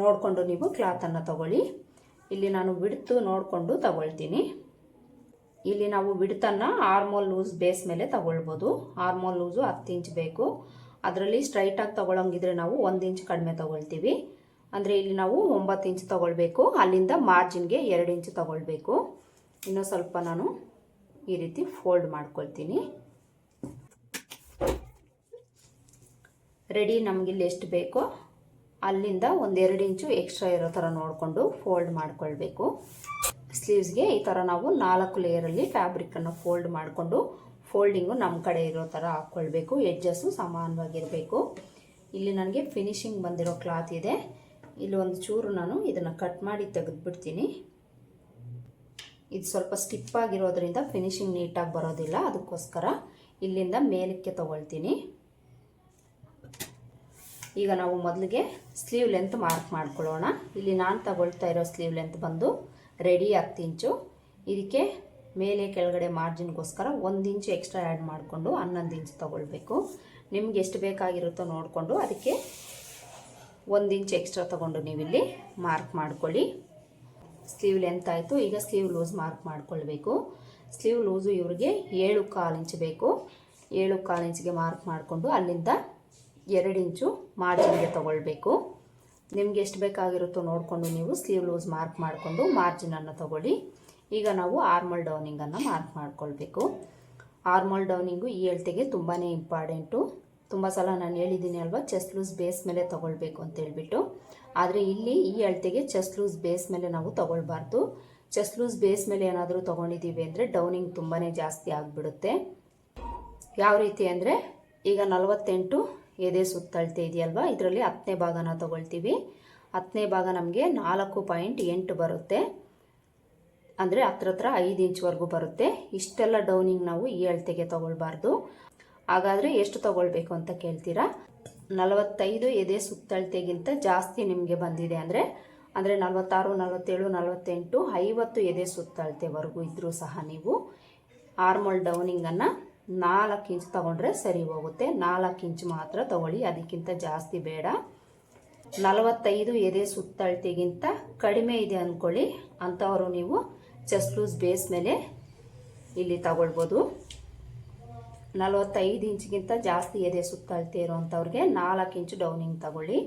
ನೋಡಿಕೊಂಡು ನೀವು ಕ್ಲಾತನ್ನು ತಗೊಳ್ಳಿ. ಇಲ್ಲಿ ನಾನು ಬಿಡ್ತು ನೋಡಿಕೊಂಡು ತಗೊಳ್ತೀನಿ. ಇಲ್ಲಿ ನಾವು ಬಿಡ್ತನ್ನು ಆರ್ಮೋಲ್ ಲೂಸ್ ಬೇಸ್ ಮೇಲೆ ತಗೊಳ್ಬೋದು. ಆರ್ಮೋಲ್ ಲೂಸು ಹತ್ತು ಇಂಚ್ ಬೇಕು. ಅದರಲ್ಲಿ ಸ್ಟ್ರೈಟಾಗಿ ತೊಗೊಳಂಗಿದ್ರೆ ನಾವು ಒಂದು ಇಂಚ್ ಕಡಿಮೆ ತೊಗೊಳ್ತೀವಿ. ಅಂದರೆ ಇಲ್ಲಿ ನಾವು ಒಂಬತ್ತು ಇಂಚ್ ತೊಗೊಳ್ಬೇಕು. ಅಲ್ಲಿಂದ ಮಾರ್ಜಿನ್ಗೆ ಎರಡು ಇಂಚ್ ತೊಗೊಳ್ಬೇಕು. ಇನ್ನೂ ಸ್ವಲ್ಪ ನಾನು ಈ ರೀತಿ ಫೋಲ್ಡ್ ಮಾಡ್ಕೊಳ್ತೀನಿ. ರೆಡಿ ನಮಗಿಲ್ಲಿ ಎಷ್ಟು ಬೇಕೋ ಅಲ್ಲಿಂದ ಒಂದೆರಡು ಇಂಚು ಎಕ್ಸ್ಟ್ರಾ ಇರೋ ಥರ ನೋಡಿಕೊಂಡು ಫೋಲ್ಡ್ ಮಾಡಿಕೊಳ್ಬೇಕು. ಸ್ಲೀವ್ಸ್ಗೆ ಈ ಥರ ನಾವು ನಾಲ್ಕು ಲೇಯರಲ್ಲಿ ಫ್ಯಾಬ್ರಿಕ್ಕನ್ನು ಫೋಲ್ಡ್ ಮಾಡಿಕೊಂಡು ಫೋಲ್ಡಿಂಗು ನಮ್ಮ ಕಡೆ ಇರೋ ಥರ ಹಾಕ್ಕೊಳ್ಬೇಕು. ಎಡ್ಜಸ್ಸು ಸಮಾನವಾಗಿರಬೇಕು. ಇಲ್ಲಿ ನನಗೆ ಫಿನಿಶಿಂಗ್ ಬಂದಿರೋ ಕ್ಲಾತ್ ಇದೆ. ಇಲ್ಲಿ ಒಂದು ಚೂರು ನಾನು ಇದನ್ನು ಕಟ್ ಮಾಡಿ ತೆಗೆದುಬಿಡ್ತೀನಿ. ಇದು ಸ್ವಲ್ಪ ಸ್ಟಿಪ್ ಆಗಿರೋದ್ರಿಂದ ಫಿನಿಶಿಂಗ್ ನೀಟಾಗಿ ಬರೋದಿಲ್ಲ. ಅದಕ್ಕೋಸ್ಕರ ಇಲ್ಲಿಂದ ಮೇಲಕ್ಕೆ ತಗೊಳ್ತೀನಿ. ಈಗ ನಾವು ಮೊದಲಿಗೆ ಸ್ಲೀವ್ ಲೆಂತ್ ಮಾರ್ಕ್ ಮಾಡ್ಕೊಳ್ಳೋಣ. ಇಲ್ಲಿ ನಾನು ತಗೊಳ್ತಾ ಇರೋ ಸ್ಲೀವ್ ಲೆಂತ್ ಬಂದು ರೆಡಿ ಹತ್ತು ಇಂಚು. ಇದಕ್ಕೆ ಮೇಲೆ ಕೆಳಗಡೆ ಮಾರ್ಜಿನ್ಗೋಸ್ಕರ ಒಂದು ಇಂಚು ಎಕ್ಸ್ಟ್ರಾ ಆ್ಯಡ್ ಮಾಡಿಕೊಂಡು ಹನ್ನೊಂದು ಇಂಚು ತೊಗೊಳ್ಬೇಕು. ನಿಮ್ಗೆ ಎಷ್ಟು ಬೇಕಾಗಿರುತ್ತೋ ನೋಡಿಕೊಂಡು ಅದಕ್ಕೆ ಒಂದು ಇಂಚು ಎಕ್ಸ್ಟ್ರಾ ತೊಗೊಂಡು ನೀವಿಲ್ಲಿ ಮಾರ್ಕ್ ಮಾಡ್ಕೊಳ್ಳಿ. ಸ್ಲೀವ್ ಲೆಂತ್ ಆಯಿತು. ಈಗ ಸ್ಲೀವ್ ಲೂಸ್ ಮಾರ್ಕ್ ಮಾಡ್ಕೊಳ್ಬೇಕು. ಸ್ಲೀವ್ ಲೂಸು ಇವ್ರಿಗೆ ಏಳು ಕಾಲು ಇಂಚು ಬೇಕು. ಏಳು ಕಾಲು ಇಂಚಿಗೆ ಮಾರ್ಕ್ ಮಾಡಿಕೊಂಡು ಅಲ್ಲಿಂದ ಎರಡು ಇಂಚು ಮಾರ್ಜಿನ್ಗೆ ತೊಗೊಳ್ಬೇಕು. ನಿಮ್ಗೆ ಎಷ್ಟು ಬೇಕಾಗಿರುತ್ತೋ ನೋಡಿಕೊಂಡು ನೀವು ಸ್ಲೀವ್ ಲೂಸ್ ಮಾರ್ಕ್ ಮಾಡಿಕೊಂಡು ಮಾರ್ಜಿನನ್ನು ತೊಗೊಳ್ಳಿ. ಈಗ ನಾವು ಆರ್ಮಲ್ ಡೌನಿಂಗನ್ನು ಮಾರ್ಕ್ ಮಾಡ್ಕೊಳ್ಬೇಕು. ಆರ್ಮಲ್ ಡೌನಿಂಗು ಈ ಅಳತೆಗೆ ತುಂಬಾ ಇಂಪಾರ್ಟೆಂಟು. ತುಂಬ ಸಲ ನಾನು ಹೇಳಿದ್ದೀನಿ ಅಲ್ವಾ, ಚೆಸ್ಟ್ ಲೂಸ್ ಬೇಸ್ ಮೇಲೆ ತೊಗೊಳ್ಬೇಕು ಅಂತ ಹೇಳ್ಬಿಟ್ಟು. ಆದರೆ ಇಲ್ಲಿ ಈ ಅಳತೆಗೆ ಚೆಸ್ಟ್ ಲೂಸ್ ಬೇಸ್ ಮೇಲೆ ನಾವು ತೊಗೊಳ್ಬಾರ್ದು. ಚೆಸ್ಟ್ ಲೂಸ್ ಬೇಸ್ ಮೇಲೆ ಏನಾದರೂ ತೊಗೊಂಡಿದ್ದೀವಿ ಅಂದರೆ ಡೌನಿಂಗ್ ತುಂಬಾ ಜಾಸ್ತಿ ಆಗಿಬಿಡುತ್ತೆ. ಯಾವ ರೀತಿ ಅಂದರೆ ಈಗ ನಲವತ್ತೆಂಟು ಎದೆ ಸುತ್ತಳತೆ ಇದೆಯಲ್ವಾ? ಇದರಲ್ಲಿ ಹತ್ತನೇ ಭಾಗನ ತಗೊಳ್ತೀವಿ. ಹತ್ತನೇ ಭಾಗ ನಮಗೆ ನಾಲ್ಕು ಪಾಯಿಂಟ್ ಎಂಟು ಬರುತ್ತೆ. ಅಂದರೆ ಹತ್ರ ಹತ್ರ ಐದು ಇಂಚ್ವರೆಗೂ ಬರುತ್ತೆ. ಇಷ್ಟೆಲ್ಲ ಡೌನಿಂಗ್ ನಾವು ಈ ಅಳತೆಗೆ ತಗೊಳ್ಬಾರ್ದು. ಹಾಗಾದರೆ ಎಷ್ಟು ತೊಗೊಳ್ಬೇಕು ಅಂತ ಕೇಳ್ತೀರಾ? ನಲವತ್ತೈದು ಎದೆ ಸುತ್ತಳತೆಗಿಂತ ಜಾಸ್ತಿ ನಿಮಗೆ ಬಂದಿದೆ ಅಂದರೆ ಅಂದರೆ ನಲವತ್ತಾರು, ನಲವತ್ತೇಳು, ನಲವತ್ತೆಂಟು, ಐವತ್ತು ಎದೆ ಸುತ್ತಳತೆವರೆಗೂ ಇದ್ದರೂ ಸಹ ನೀವು. ಆರ್ಮೋಲ್ ಡೌನಿಂಗನ್ನು ನಾಲ್ಕು ಇಂಚ್ ತೊಗೊಂಡ್ರೆ ಸರಿ ಹೋಗುತ್ತೆ. ನಾಲ್ಕು ಇಂಚ್ ಮಾತ್ರ ತಗೊಳ್ಳಿ. ಅದಕ್ಕಿಂತ ಜಾಸ್ತಿ ಬೇಡ. ನಲವತ್ತೈದು ಎದೆ ಸುತ್ತಳತೆಗಿಂತ ಕಡಿಮೆ ಇದೆ ಅಂದ್ಕೊಳ್ಳಿ ಅಂಥವರು ನೀವು ಚೆಸ್ಟ್ ಲೂಸ್ ಬೇಸ್ ಮೇಲೆ ಇಲ್ಲಿ ತಗೊಳ್ಬೋದು. ನಲವತ್ತೈದು ಇಂಚ್ಗಿಂತ ಜಾಸ್ತಿ ಎದೆ ಸುತ್ತಳತೆ ಇರುವಂಥವ್ರಿಗೆ ನಾಲ್ಕು ಇಂಚ್ ಡೌನಿಂಗ್ ತಗೊಳ್ಳಿ.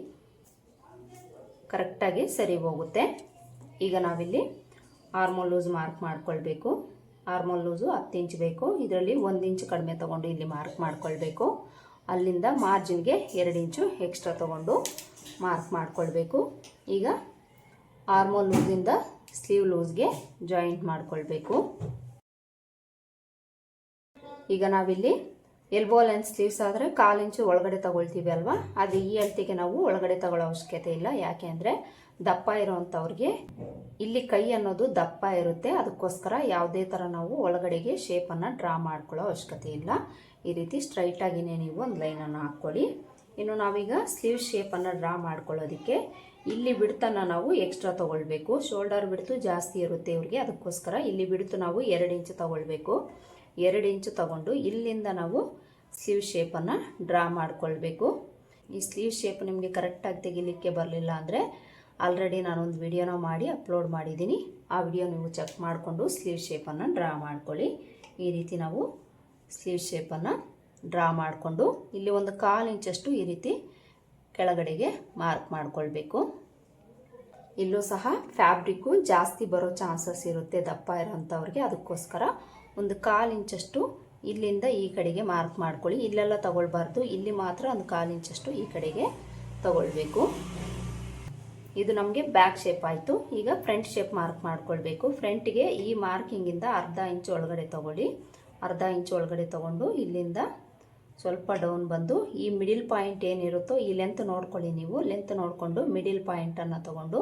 ಕರೆಕ್ಟಾಗಿ ಸರಿ ಹೋಗುತ್ತೆ. ಈಗ ನಾವಿಲ್ಲಿ ಆರ್ಮೋಲ್ ಲೂಸ್ ಮಾರ್ಕ್ ಮಾಡ್ಕೊಳ್ಬೇಕು. ಆರ್ಮೋಲ್ ಲೂಸು ಹತ್ತು ಇಂಚ್ ಬೇಕು. ಇದರಲ್ಲಿ ಒಂದು ಇಂಚು ಕಡಿಮೆ ತೊಗೊಂಡು ಇಲ್ಲಿ ಮಾರ್ಕ್ ಮಾಡ್ಕೊಳ್ಬೇಕು. ಅಲ್ಲಿಂದ ಮಾರ್ಜಿನ್ಗೆ ಎರಡು ಇಂಚು ಎಕ್ಸ್ಟ್ರಾ ತೊಗೊಂಡು ಮಾರ್ಕ್ ಮಾಡ್ಕೊಳ್ಬೇಕು. ಈಗ ಆರ್ಮೋಲ್ ಲೂಸಿಂದ ಸ್ಲೀವ್ ಲೂಸ್ಗೆ ಜಾಯಿಂಟ್ ಮಾಡ್ಕೊಳ್ಬೇಕು. ಈಗ ನಾವಿಲ್ಲಿ ಎಲ್ಬೋ ಲೆನ್ ಸ್ಲೀವ್ಸ್ ಆದರೆ ಕಾಲು ಇಂಚು ಒಳಗಡೆ ತಗೊಳ್ತೀವಿ ಅಲ್ವಾ? ಅದು ಈ ಅಳತೆಗೆ ನಾವು ಒಳಗಡೆ ತಗೊಳ್ಳೋ ಅವಶ್ಯಕತೆ ಇಲ್ಲ. ಯಾಕೆ ಅಂದರೆ ದಪ್ಪ ಇರೋವಂಥವ್ರಿಗೆ ಇಲ್ಲಿ ಕೈ ಅನ್ನೋದು ದಪ್ಪ ಇರುತ್ತೆ. ಅದಕ್ಕೋಸ್ಕರ ಯಾವುದೇ ಥರ ನಾವು ಒಳಗಡೆಗೆ ಶೇಪನ್ನು ಡ್ರಾ ಮಾಡ್ಕೊಳ್ಳೋ ಅವಶ್ಯಕತೆ ಇಲ್ಲ. ಈ ರೀತಿ ಸ್ಟ್ರೈಟಾಗಿಯೇ ನೀವು ಒಂದು ಲೈನನ್ನು ಹಾಕ್ಕೊಳ್ಳಿ ಇನ್ನು ನಾವೀಗ ಸ್ಲೀವ್ ಶೇಪನ್ನು ಡ್ರಾ ಮಾಡ್ಕೊಳ್ಳೋದಕ್ಕೆ ಇಲ್ಲಿ ಬಿಡ್ತನ್ನು ನಾವು ಎಕ್ಸ್ಟ್ರಾ ತೊಗೊಳ್ಬೇಕು. ಶೋಲ್ಡರ್ ಬಿಡ್ತು ಜಾಸ್ತಿ ಇರುತ್ತೆ ಇವ್ರಿಗೆ. ಅದಕ್ಕೋಸ್ಕರ ಇಲ್ಲಿ ಬಿಡ್ತು ನಾವು ಎರಡು ಇಂಚು ತೊಗೊಳ್ಬೇಕು. ಎರಡು ಇಂಚು ತಗೊಂಡು ಇಲ್ಲಿಂದ ನಾವು ಸ್ಲೀವ್ ಶೇಪನ್ನು ಡ್ರಾ ಮಾಡಿಕೊಳ್ಬೇಕು. ಈ ಸ್ಲೀವ್ ಶೇಪ್ ನಿಮಗೆ ಕರೆಕ್ಟಾಗಿ ತೆಗಿಲಿಕ್ಕೆ ಬರಲಿಲ್ಲ ಅಂದರೆ ಆಲ್ರೆಡಿ ನಾನೊಂದು ವಿಡಿಯೋನ ಮಾಡಿ ಅಪ್ಲೋಡ್ ಮಾಡಿದ್ದೀನಿ. ಆ ವಿಡಿಯೋ ನೀವು ಚೆಕ್ ಮಾಡಿಕೊಂಡು ಸ್ಲೀವ್ ಶೇಪನ್ನು ಡ್ರಾ ಮಾಡ್ಕೊಳ್ಳಿ. ಈ ರೀತಿ ನಾವು ಸ್ಲೀವ್ ಶೇಪನ್ನು ಡ್ರಾ ಮಾಡಿಕೊಂಡು ಇಲ್ಲಿ ಒಂದು ಕಾಲು ಇಂಚಷ್ಟು ಈ ರೀತಿ ಕೆಳಗಡೆಗೆ ಮಾರ್ಕ್ ಮಾಡಿಕೊಳ್ಬೇಕು. ಇಲ್ಲೂ ಸಹ ಫ್ಯಾಬ್ರಿಕ್ಕು ಜಾಸ್ತಿ ಬರೋ ಚಾನ್ಸಸ್ ಇರುತ್ತೆ ದಪ್ಪ ಇರೋಂಥವ್ರಿಗೆ. ಅದಕ್ಕೋಸ್ಕರ ಒಂದು ಕಾಲು ಇಂಚಷ್ಟು ಇಲ್ಲಿಂದ ಈ ಕಡೆಗೆ ಮಾರ್ಕ್ ಮಾಡ್ಕೊಳ್ಳಿ. ಇಲ್ಲೆಲ್ಲ ತಗೊಳ್ಬಾರ್ದು. ಇಲ್ಲಿ ಮಾತ್ರ ಒಂದು ಕಾಲು ಇಂಚಷ್ಟು ಈ ಕಡೆಗೆ ತಗೊಳ್ಬೇಕು. ಇದು ನಮಗೆ ಬ್ಯಾಕ್ ಶೇಪ್ ಆಯಿತು. ಈಗ ಫ್ರಂಟ್ ಶೇಪ್ ಮಾರ್ಕ್ ಮಾಡ್ಕೊಳ್ಬೇಕು. ಫ್ರಂಟ್ಗೆ ಈ ಮಾರ್ಕಿಂಗಿಂದ ಅರ್ಧ ಇಂಚು ಒಳಗಡೆ ತಗೊಳ್ಳಿ. ಅರ್ಧ ಇಂಚು ಒಳಗಡೆ ತಗೊಂಡು ಇಲ್ಲಿಂದ ಸ್ವಲ್ಪ ಡೌನ್ ಬಂದು ಈ ಮಿಡಿಲ್ ಪಾಯಿಂಟ್ ಏನಿರುತ್ತೋ ಈ ಲೆಂತ್ ನೋಡ್ಕೊಳ್ಳಿ ನೀವು. ಲೆಂತ್ ನೋಡಿಕೊಂಡು ಮಿಡಿಲ್ ಪಾಯಿಂಟನ್ನು ತಗೊಂಡು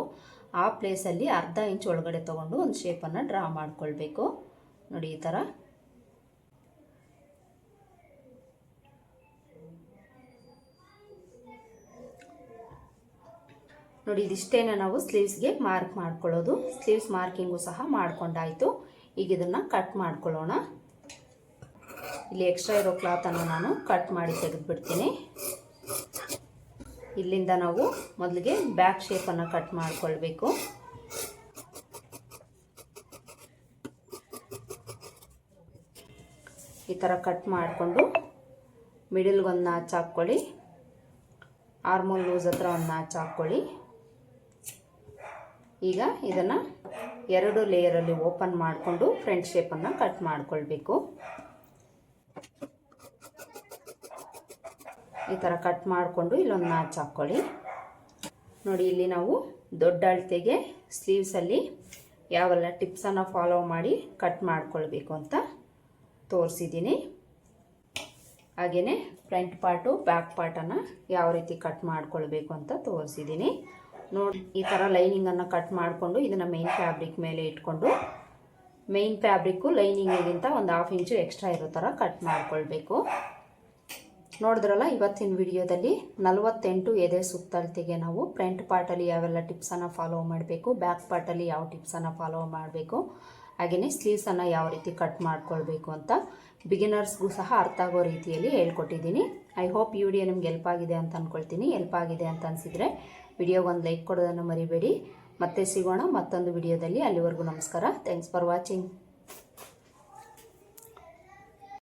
ಆ ಪ್ಲೇಸಲ್ಲಿ ಅರ್ಧ ಇಂಚ್ ಒಳಗಡೆ ತಗೊಂಡು ಒಂದು ಶೇಪನ್ನು ಡ್ರಾ ಮಾಡ್ಕೊಳ್ಬೇಕು. ನೋಡಿ ಈ ಥರ ನೋಡಿ, ಇದಿಷ್ಟೇನ ನಾವು ಸ್ಲೀವ್ಸ್ಗೆ ಮಾರ್ಕ್ ಮಾಡ್ಕೊಳ್ಳೋದು. ಸ್ಲೀವ್ಸ್ ಮಾರ್ಕಿಂಗು ಸಹ ಮಾಡ್ಕೊಂಡಾಯಿತು. ಈಗ ಇದನ್ನು ಕಟ್ ಮಾಡ್ಕೊಳ್ಳೋಣ. ಇಲ್ಲಿ ಎಕ್ಸ್ಟ್ರಾ ಇರೋ ಕ್ಲಾತನ್ನು ನಾನು ಕಟ್ ಮಾಡಿ ತೆಗೆದುಬಿಡ್ತೀನಿ. ಇಲ್ಲಿಂದ ನಾವು ಮೊದಲಿಗೆ ಬ್ಯಾಕ್ ಶೇಪನ್ನು ಕಟ್ ಮಾಡಿಕೊಳ್ಬೇಕು. ಈ ಥರ ಕಟ್ ಮಾಡಿಕೊಂಡು ಮಿಡಿಲ್ಗೊಂದು ನಾಚ್ ಹಾಕ್ಕೊಳ್ಳಿ. ಆರ್ಮೋಲ್ ಲೂಸ್ ಹತ್ರ ಒಂದು ನಾಚ್ ಹಾಕ್ಕೊಳ್ಳಿ. ಈಗ ಇದನ್ನು ಎರಡು ಲೇಯರಲ್ಲಿ ಓಪನ್ ಮಾಡಿಕೊಂಡು ಫ್ರಂಟ್ ಶೇಪನ್ನು ಕಟ್ ಮಾಡಿಕೊಳ್ಬೇಕು. ಈ ಥರ ಕಟ್ ಮಾಡಿಕೊಂಡು ಇಲ್ಲೊಂದು ನಾಚ್ ಹಾಕ್ಕೊಳ್ಳಿ. ನೋಡಿ, ಇಲ್ಲಿ ನಾವು ದೊಡ್ಡ ಅಳತೆಗೆ ಸ್ಲೀವ್ಸಲ್ಲಿ ಯಾವೆಲ್ಲ ಟಿಪ್ಸನ್ನು ಫಾಲೋ ಮಾಡಿ ಕಟ್ ಮಾಡ್ಕೊಳ್ಬೇಕು ಅಂತ ತೋರಿಸಿದ್ದೀನಿ. ಹಾಗೆಯೇ ಫ್ರಂಟ್ ಪಾರ್ಟು ಬ್ಯಾಕ್ ಪಾರ್ಟನ್ನು ಯಾವ ರೀತಿ ಕಟ್ ಮಾಡ್ಕೊಳ್ಬೇಕು ಅಂತ ತೋರಿಸಿದ್ದೀನಿ. ನೋಡಿ, ಈ ಥರ ಲೈನಿಂಗನ್ನು ಕಟ್ ಮಾಡಿಕೊಂಡು ಇದನ್ನು ಮೇನ್ ಫ್ಯಾಬ್ರಿಕ್ ಮೇಲೆ ಇಟ್ಕೊಂಡು ಮೇನ್ ಫ್ಯಾಬ್ರಿಕ್ಕು ಲೈನಿಂಗಿಗಿಂತ ಒಂದು ಹಾಫ್ ಇಂಚು ಎಕ್ಸ್ಟ್ರಾ ಇರೋ ಥರ ಕಟ್ ಮಾಡಿಕೊಳ್ಬೇಕು. ನೋಡಿದ್ರಲ್ಲ, ಇವತ್ತಿನ ವಿಡಿಯೋದಲ್ಲಿ ನಲವತ್ತೆಂಟು ಎದೆ ಸುತ್ತಳತೆಗೆ ನಾವು ಫ್ರಂಟ್ ಪಾರ್ಟಲ್ಲಿ ಯಾವೆಲ್ಲ ಟಿಪ್ಸನ್ನು ಫಾಲೋ ಮಾಡಬೇಕು ಬ್ಯಾಕ್ ಪಾರ್ಟಲ್ಲಿ ಯಾವ ಟಿಪ್ಸನ್ನು ಫಾಲೋ ಮಾಡಬೇಕು ಹಾಗೆಯೇ ಸ್ಲೀವ್ಸನ್ನು ಯಾವ ರೀತಿ ಕಟ್ ಮಾಡ್ಕೊಳ್ಬೇಕು ಅಂತ ಬಿಗಿನರ್ಸ್ಗೂ ಸಹ ಅರ್ಥ ಆಗೋ ರೀತಿಯಲ್ಲಿ ಹೇಳ್ಕೊಟ್ಟಿದ್ದೀನಿ. ಐ ಹೋಪ್ ಈ ವಿಡಿಯೋ ನಿಮ್ಗೆ ಎಲ್ಪ್ ಆಗಿದೆ ಅಂತ ಅಂದ್ಕೊಳ್ತೀನಿ ಎಲ್ಪ್ ಆಗಿದೆ ಅಂತ ಅನಿಸಿದರೆ ವಿಡಿಯೋಗೊಂದು ಲೈಕ್ ಕೊಡೋದನ್ನು ಮರಿಬೇಡಿ. ಮತ್ತೆ ಸಿಗೋಣ ಮತ್ತೊಂದು ವಿಡಿಯೋದಲ್ಲಿ. ಅಲ್ಲಿವರೆಗೂ ನಮಸ್ಕಾರ. Thanks for watching